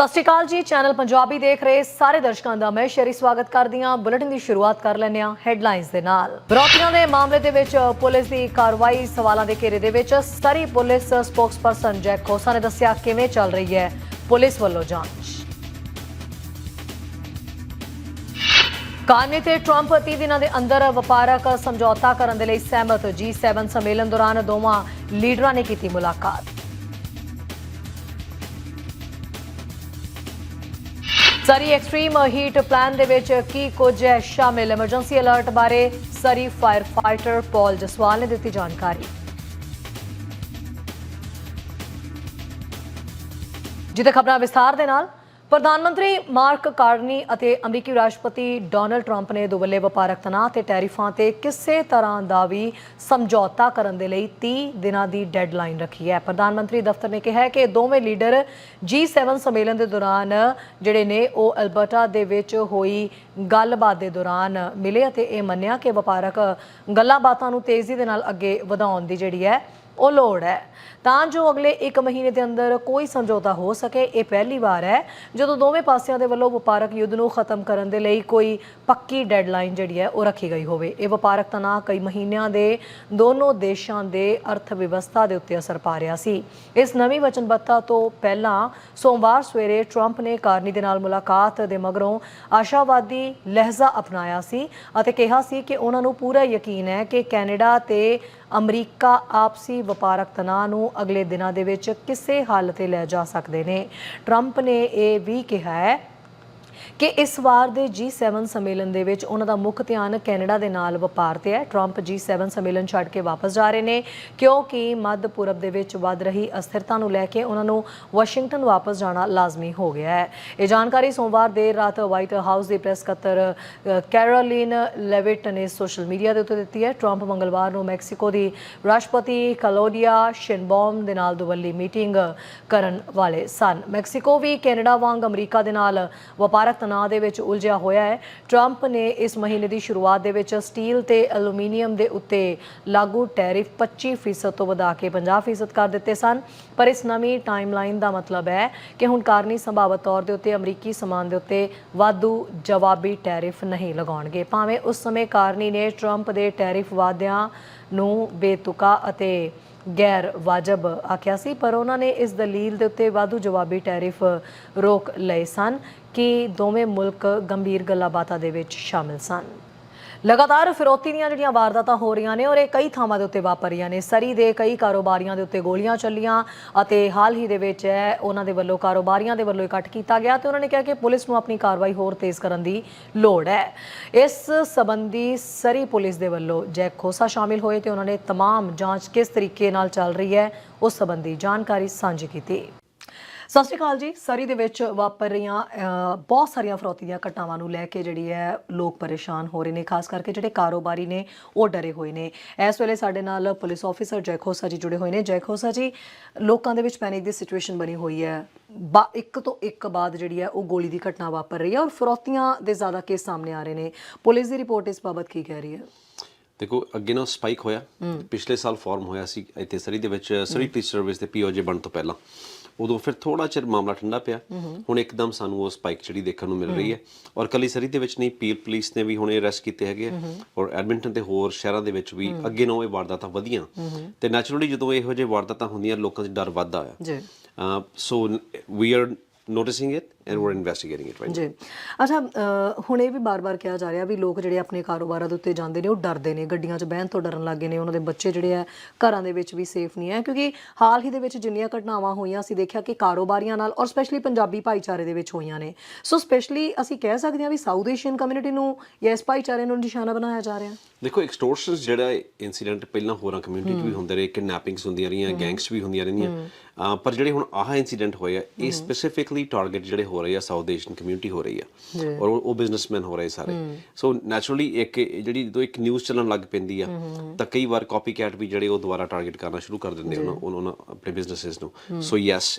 ਸਤਿ ਸ਼੍ਰੀ ਅਕਾਲ ਜੀ, ਚੈਨਲ ਪੰਜਾਬੀ ਦੇਖ ਰਹੇ ਸਾਰੇ ਦਰਸ਼ਕਾਂ ਦਾ ਮੈਂ ਸ਼ਰੀ ਸਵਾਗਤ ਕਰਦੀ ਹਾਂ। ਬੁਲੇਟਿਨ ਦੀ ਸ਼ੁਰੂਆਤ ਕਰ ਲੈਂਦੇ ਹਾਂ ਹੈਡਲਾਈਨਸ ਦੇ ਨਾਲ। ਵਿਰੋਧੀਆਂ ਦੇ ਮਾਮਲੇ ਦੇ ਵਿੱਚ ਪੁਲਿਸ ਦੀ ਕਾਰਵਾਈ ਸਵਾਲਾਂ ਦੇ ਘੇਰੇ ਦੇ ਵਿੱਚ Surrey police spokesperson Jack Khosa ਨੇ ਦੱਸਿਆ ਕਿਵੇਂ ਚੱਲ ਰਹੀ ਹੈ ਪੁਲਿਸ ਵੱਲੋਂ ਜਾਂਚ। ਕਾਨੇ ਤੇ ਟਰੰਪ 30 ਦਿਨਾਂ ਦੇ ਅੰਦਰ ਵਪਾਰਕ ਸਮਝੌਤਾ ਕਰਨ ਦੇ ਲਈ ਸਹਿਮਤ G7 ਸੰਮੇਲਨ ਦੌਰਾਨ ਦੋਵਾਂ ਲੀਡਰਾਂ ਨੇ ਕੀਤੀ ਮੁਲਾਕਾਤ। ਸਰੀ ਐਕਸਟ੍ਰੀਮ ਹੀਟ ਪਲਾਨ ਦੇ ਵਿੱਚ ਕੀ ਕੁਝ ਹੈ ਸ਼ਾਮਿਲ? ਐਮਰਜੈਂਸੀ ਅਲਰਟ ਬਾਰੇ Surrey fire fighter Paul Jaswal ਨੇ ਦਿੱਤੀ ਜਾਣਕਾਰੀ। ਜਿਹਦੇ ਖਬਰਾਂ ਵਿਸਥਾਰ ਦੇ ਨਾਲ ਪ੍ਰਧਾਨ ਮੰਤਰੀ ਮਾਰਕ ਕਾਰਨੀ ਅਤੇ ਅਮਰੀਕੀ ਰਾਸ਼ਟਰਪਤੀ ਡੋਨਲਡ ਟਰੰਪ ਨੇ ਦੁਵੱਲੇ ਵਪਾਰਕ ਤਣਾਅ ਤੇ ਟੈਰਿਫਾਂ ਤੇ ਕਿਸੇ ਤਰ੍ਹਾਂ ਦਾ ਵੀ ਸਮਝੌਤਾ ਕਰਨ ਦੇ ਲਈ 30 ਦਿਨਾਂ ਦੀ ਡੈਡਲਾਈਨ ਰੱਖੀ ਹੈ। ਪ੍ਰਧਾਨ ਮੰਤਰੀ ਦਫ਼ਤਰ ਨੇ ਕਿਹਾ ਹੈ ਕਿ ਦੋਵੇਂ ਲੀਡਰ G7 ਸੰਮੇਲਨ ਦੇ ਦੌਰਾਨ ਜਿਹੜੇ ਨੇ ਉਹ ਅਲਬਰਟਾ ਦੇ ਵਿੱਚ ਹੋਈ ਗੱਲਬਾਤ ਦੇ ਦੌਰਾਨ ਮਿਲੇ ਅਤੇ ਇਹ ਮੰਨਿਆ ਕਿ ਵਪਾਰਕ ਗੱਲਾਂ-ਬਾਤਾਂ ਨੂੰ ਤੇਜ਼ੀ ਦੇ ਨਾਲ ਅੱਗੇ ਵਧਾਉਣ ਦੀ ਜਿਹੜੀ ਹੈ ਉਹ ਲੋੜ ਹੈ। ਤਾਂ ਜੋ ਅਗਲੇ 1 ਮਹੀਨੇ ਦੇ ਅੰਦਰ ਕੋਈ ਸਮਝੌਤਾ ਹੋ ਸਕੇ, ਇਹ ਪਹਿਲੀ ਵਾਰ ਹੈ। ਜਦੋਂ ਦੋਵੇਂ ਪਾਸਿਆਂ ਦੇ ਵੱਲੋਂ ਵਪਾਰਕ ਯੁੱਧ ਨੂੰ ਖਤਮ ਕਰਨ ਦੇ ਲਈ ਕੋਈ ਪੱਕੀ ਡੈਡਲਾਈਨ ਜਿਹੜੀ ਹੈ, ਉਹ ਰੱਖੀ ਗਈ ਹੋਵੇ। ਇਹ ਵਪਾਰਕ ਤਣਾਅ ਕਈ ਮਹੀਨਿਆਂ ਦੇ ਦੋਨੋਂ ਦੇਸ਼ਾਂ ਦੇ ਅਰਥ ਵਿਵਸਥਾ ਦੇ ਉੱਤੇ ਅਸਰ ਪਾ ਰਿਹਾ ਸੀ। ਇਸ ਨਵੀਂ ਵਚਨਬੱਧਤਾ ਤੋਂ ਪਹਿਲਾਂ ਸੋਮਵਾਰ ਸਵੇਰੇ ਟਰੰਪ ਨੇ ਕਾਰਨੀ ਦੇ ਨਾਲ ਮੁਲਾਕਾਤ ਦੇ ਮਗਰੋਂ ਆਸ਼ਾਵਾਦੀ ਲਹਿਜ਼ਾ ਅਪਣਾਇਆ ਸੀ ਅਤੇ ਕਿਹਾ ਸੀ ਕਿ ਉਹਨਾਂ ਨੂੰ ਪੂਰਾ ਯਕੀਨ ਹੈ ਕਿ ਕੈਨੇਡਾ ਤੇ ਅਮਰੀਕਾ ਆਪਸੀ ਵਪਾਰਕ ਤਣਾਅ ਨੂੰ ਅਗਲੇ ਦਿਨਾਂ ਦੇ ਵਿੱਚ ਕਿਸੇ ਹੱਲ ਤੇ ਲੈ ਜਾ ਸਕਦੇ ਨੇ। ਟਰੰਪ ਨੇ ਇਹ ਵੀ ਕਿਹਾ ਹੈ ਕਿ ਇਸ ਵਾਰ ਦੇ G7 ਸੰਮੇਲਨ ਦੇ ਵਿੱਚ ਉਹਨਾਂ ਦਾ ਮੁੱਖ ਧਿਆਨ ਕੈਨੇਡਾ ਦੇ ਨਾਲ ਵਪਾਰ ਤੇ ਹੈ। ਟਰੰਪ G7 ਸੰਮੇਲਨ ਛੱਡ ਕੇ ਵਾਪਸ ਜਾ ਰਹੇ ਨੇ ਕਿਉਂਕਿ ਮੱਧ ਪੂਰਬ ਦੇ ਵਿੱਚ ਵੱਧ ਰਹੀ ਅਸਥਿਰਤਾ ਨੂੰ ਲੈ ਕੇ ਉਹਨਾਂ ਨੂੰ ਵਾਸ਼ਿੰਗਟਨ ਵਾਪਸ ਜਾਣਾ ਲਾਜ਼ਮੀ ਹੋ ਗਿਆ ਹੈ। ਇਹ ਜਾਣਕਾਰੀ ਸੋਮਵਾਰ ਦੇਰ ਰਾਤ ਵਾਈਟ ਹਾਊਸ ਦੇ ਪ੍ਰੈਸ ਸਕੱਤਰ ਅ, ਕੈਰੋਲਿਨ ਲੈਵਿਟ ਨੇ ਸੋਸ਼ਲ ਮੀਡੀਆ ਦੇ ਉੱਤੇ ਦਿੱਤੀ ਹੈ। ਟਰੰਪ ਮੰਗਲਵਾਰ ਨੂੰ ਮੈਕਸੀਕੋ ਦੀ ਰਾਸ਼ਟਰਪਤੀ ਕਲੋਡੀਆ ਸ਼ਿਨਬੌਮ ਦੇ ਨਾਲ ਦੁਵੱਲੀ ਮੀਟਿੰਗ ਕਰਨ ਵਾਲੇ ਸਨ। ਮੈਕਸੀਕੋ ਵੀ ਕੈਨੇਡਾ ਵਾਂਗ ਅਮਰੀਕਾ ਦੇ ਨਾਲ ਵਪਾਰਕ ਤਣਾਅ ਦੇ ਵਿੱਚ ਉਲਝਿਆ ਹੋਇਆ ਹੈ। ਟਰੰਪ ਨੇ ਇਸ ਮਹੀਨੇ ਦੀ ਸ਼ੁਰੂਆਤ ਦੇ ਵਿੱਚ ਸਟੀਲ ਤੇ ਐਲੂਮੀਨੀਅਮ ਦੇ ਉੱਤੇ ਲਾਗੂ ਟੈਰਿਫ 25% ਤੋਂ ਵਧਾ ਕੇ 50% ਕਰ ਦਿੱਤੇ ਸਨ। ਪਰ ਇਸ ਨਵੀਂ ਟਾਈਮਲਾਈਨ ਦਾ ਮਤਲਬ ਹੈ ਕਿ ਹੁਣ ਕਾਰਨੀ ਸੰਭਾਵਤ ਤੌਰ ਦੇ ਉੱਤੇ ਅਮਰੀਕੀ ਸਮਾਨ ਦੇ ਉੱਤੇ ਵਾਧੂ ਜਵਾਬੀ ਟੈਰਿਫ ਨਹੀਂ ਲਗਾਉਣਗੇ। ਭਾਵੇਂ ਉਸ ਸਮੇਂ ਕਾਰਨੀ ਨੇ ਟਰੰਪ ਦੇ ਟੈਰਿਫ ਵਾਅਦਿਆਂ ਨੂੰ ਬੇਤੁਕਾ ਅਤੇ ਗੈਰ ਵਾਜਬ ਆਖਿਆ ਸੀ, ਪਰ ਉਹਨਾਂ ਨੇ ਇਸ ਦਲੀਲ ਦੇ ਉੱਤੇ ਵਾਧੂ ਜਵਾਬੀ ਟੈਰਿਫ ਰੋਕ ਲਏ ਸਨ ਕਿ ਦੋਵੇਂ ਮੁਲਕ ਗੰਭੀਰ ਗੱਲਾਂ-ਬਾਤਾਂ ਦੇ ਵਿੱਚ ਸ਼ਾਮਿਲ ਸਨ ਲਗਾਤਾਰ ਫਿਰੌਤੀ ਦੀਆਂ ਜਿਹੜੀਆਂ ਵਾਰਦਾਤਾਂ ਹੋ ਰਹੀਆਂ ਨੇ ਔਰ ਇਹ ਕਈ ਥਾਵਾਂ ਦੇ ਉੱਤੇ ਵਾਪਰ ਰਹੀਆਂ ਨੇ ਸਰੀ ਦੇ ਕਈ ਕਾਰੋਬਾਰੀਆਂ ਦੇ ਉੱਤੇ ਗੋਲੀਆਂ ਚੱਲੀਆਂ ਅਤੇ ਹਾਲ ਹੀ ਦੇ ਵਿੱਚ ਹੈ ਉਹਨਾਂ ਦੇ ਵੱਲੋਂ ਕਾਰੋਬਾਰੀਆਂ ਦੇ ਵੱਲੋਂ ਇਕੱਠ ਕੀਤਾ ਗਿਆ ਤੇ ਉਹਨਾਂ ਨੇ ਕਿਹਾ ਕਿ ਪੁਲਿਸ ਨੂੰ ਆਪਣੀ ਕਾਰਵਾਈ ਹੋਰ ਤੇਜ਼ ਕਰਨ ਦੀ ਲੋੜ ਹੈ ਇਸ ਸੰਬੰਧੀ ਸਰੀ ਪੁਲਿਸ ਦੇ ਵੱਲੋਂ ਜੈਕ ਖੋਸਾ ਸ਼ਾਮਿਲ ਹੋਏ ਤੇ ਉਹਨਾਂ ਨੇ तमाम ਜਾਂਚ ਕਿਸ ਤਰੀਕੇ ਨਾਲ ਚੱਲ ਰਹੀ ਹੈ ਉਸ ਸੰਬੰਧੀ ਜਾਣਕਾਰੀ ਸਾਂਝੀ ਕੀਤੀ ਸਤਿ ਸ਼੍ਰੀ ਅਕਾਲ ਜੀ। ਸਰੀ ਦੇ ਵਿੱਚ ਵਾਪਰ ਰਹੀਆਂ ਬਹੁਤ ਸਾਰੀਆਂ ਫਰੌਤੀ ਦੀਆਂ ਘਟਨਾਵਾਂ ਨੂੰ ਲੈ ਕੇ ਜਿਹੜੀ ਹੈ ਲੋਕ ਪਰੇਸ਼ਾਨ ਹੋ ਰਹੇ ਨੇ ਖਾਸ ਕਰਕੇ ਜਿਹੜੇ ਕਾਰੋਬਾਰੀ ਨੇ ਉਹ ਡਰੇ ਹੋਏ ਨੇ। ਇਸ ਵੇਲੇ ਸਾਡੇ ਨਾਲ ਪੁਲਿਸ ਆਫੀਸਰ ਜੈਖੋਸਾ ਜੀ ਜੁੜੇ ਹੋਏ ਨੇ। ਜੈਖੋਸਾ ਜੀ ਲੋਕਾਂ ਦੇ ਵਿੱਚ ਪੈਨਿਕ ਦੀ ਸਿਚੁਏਸ਼ਨ ਬਣੀ ਹੋਈ ਹੈ। ਬਾ ਇੱਕ ਤੋਂ ਇੱਕ ਬਾਅਦ ਜਿਹੜੀ ਹੈ ਉਹ ਗੋਲੀ ਦੀ ਘਟਨਾ ਵਾਪਰ ਰਹੀ ਹੈ ਔਰ ਫਰੌਤੀਆਂ ਦੇ ਜ਼ਿਆਦਾ ਕੇਸ ਸਾਹਮਣੇ ਆ ਰਹੇ ਨੇ। ਪੁਲਿਸ ਦੀ ਰਿਪੋਰਟ ਇਸ ਬਾਬਤ ਕੀ ਕਹਿ ਰਹੀ ਹੈ? ਦੇਖੋ ਅੱਗੇ ਨਾ ਸਪਾਈਕ ਹੋਇਆ। ਪਿਛਲੇ ਸਾਲ ਫਾਰਮ ਹੋਇਆ ਸੀ ਇੱਥੇ ਸਰੀ ਦੇ ਵਿੱਚ ਸਰੀ ਪੁਲਿਸ ਸਰਵਿਸ ਦੇ ਪੀਓਜੇ ਬਣ ਤੋਂ ਪਹਿਲਾਂ। ਉਦੋਂ ਫਿਰ ਥੋੜਾ ਚਿਰ ਮਾਮਲਾ ਠੰਡਾ ਪਿਆ। ਹੁਣ ਇੱਕਦਮ ਸਾਨੂੰ ਉਹ ਸਪਾਈਕ ਜਿਹੜੀ ਦੇਖਣ ਨੂੰ ਮਿਲ ਰਹੀ ਹੈ। ਔਰ ਕੱਲੀ ਸਰੀ ਦੇ ਵਿੱਚ ਨਹੀਂ ਪੀਲ ਪੁਲਿਸ ਨੇ ਵੀ ਹੁਣ ਇਹ ਅਰੈਸਟ ਕੀਤੇ ਹੈਗੇ ਔਰ ਐਡਮਿੰਟਨ ਤੇ ਹੋਰ ਸ਼ਹਿਰਾਂ ਦੇ ਵਿੱਚ ਵੀ ਅੱਗੇ ਨਾਲੋਂ ਇਹ ਵਾਰਦਾਤਾਂ ਵਧੀਆਂ। ਤੇ ਨੈਚੁਰਲੀ ਜਦੋਂ ਇਹੋ ਜਿਹੇ ਵਾਰਦਾਤਾਂ ਹੁੰਦੀਆਂ ਲੋਕਾਂ 'ਚ ਡਰ ਵੱਧਦਾ ਆ। ਜੀ। So we are noticing it and we are investigating it right ਜੀ। ਅੱਛਾ ਹੁਣ ਇਹ ਵੀ ਬਾਰ-ਬਾਰ ਕਿਹਾ ਜਾ ਰਿਹਾ ਵੀ ਲੋਕ ਜਿਹੜੇ ਆਪਣੇ ਕਾਰੋਬਾਰਾਂ ਦੇ ਉੱਤੇ ਜਾਂਦੇ ਨੇ ਉਹ ਡਰਦੇ ਨੇ ਗੱਡੀਆਂ 'ਚ ਬਹਿਣ ਤੋਂ ਡਰਨ ਲੱਗੇ ਨੇ ਉਹਨਾਂ ਦੇ ਬੱਚੇ ਜਿਹੜੇ ਆ ਘਰਾਂ ਦੇ ਵਿੱਚ ਵੀ ਸੇਫ ਨਹੀਂ ਹੈ। ਕਿਉਂਕਿ ਹਾਲ ਹੀ ਦੇ ਵਿੱਚ ਜਿੰਨੀਆਂ ਘਟਨਾਵਾਂ ਹੋਈਆਂ ਅਸੀਂ ਦੇਖਿਆ ਕਿ ਕਾਰੋਬਾਰੀਆਂ ਨਾਲ ਔਰ ਸਪੈਸ਼ਲੀ ਪੰਜਾਬੀ ਭਾਈਚਾਰੇ ਦੇ ਵਿੱਚ ਹੋਈਆਂ ਨੇ। ਸੋ ਸਪੈਸ਼ਲੀ ਅਸੀਂ ਕਹਿ ਸਕਦੇ ਹਾਂ ਵੀ ਸਾਊਥ ਏਸ਼ੀਅਨ ਕਮਿਊਨਿਟੀ ਨੂੰ ਜਾਂ ਇਸ ਭਾਈਚਾਰੇ ਨੂੰ ਨਿਸ਼ਾਨਾ ਬਣਾਇਆ ਜਾ ਰਿਹਾ। ਦੇਖੋ ਐਕਸਟੋਰਸ਼ਨਸ ਜਿਹੜਾ ਇਨਸੀਡੈਂਟ ਪਹਿਲਾਂ ਹੋਰਾਂ ਕਮਿਊਨਿਟੀ 'ਚ ਵੀ ਹੁੰਦੇ ਰਹੇ ਕਿਡਨੈਪਿੰਗਸ ਹੁੰਦੀਆਂ ਰਹੀਆਂ ਗੈਂਗਸ ਵੀ ਹੁੰਦੀਆਂ ਰਹੀਆਂ। ਅਹ ਪਰ ਜਿਹੜੇ ਹੁਣ ਆਹ ਇਨਸੀਡੈਂਟ ਹੋਇਆ ਇਹ ਸਪੈਸੀਫਿਕਲੀ ਟਾਰਗੇਟ ਜਿਹੜੇ ਹੋ ਰਹੇ ਆ ਸਾਊਥ ਏਸ਼ੀਅਨ ਕਮਿਊਨਿਟੀ ਹੋ ਰਹੀ ਆ ਔਰ ਉਹ ਬਿਜ਼ਨਸਮੈਨ ਹੋ ਰਹੇ ਸਾਰੇ। ਸੋ ਨੈਚੁਰਲੀ ਇੱਕ ਜਿਹੜੀ ਜਦੋਂ ਇੱਕ ਨਿਊਜ਼ ਚੱਲਣ ਲੱਗ ਪੈਂਦੀ ਆ ਤਾਂ ਕਈ ਵਾਰ ਕਾਪੀਕੈਟ ਵੀ ਜਿਹੜੇ ਉਹ ਦੁਬਾਰਾ ਟਾਰਗੇਟ ਕਰਨਾ ਸ਼ੁਰੂ ਕਰ ਦਿੰਦੇ ਉਹਨਾਂ ਉਹਨਾਂ ਆਪਣੇ ਬਿਜ਼ਨੈਸਸ ਨੂੰ। ਸੋ ਯੈਸ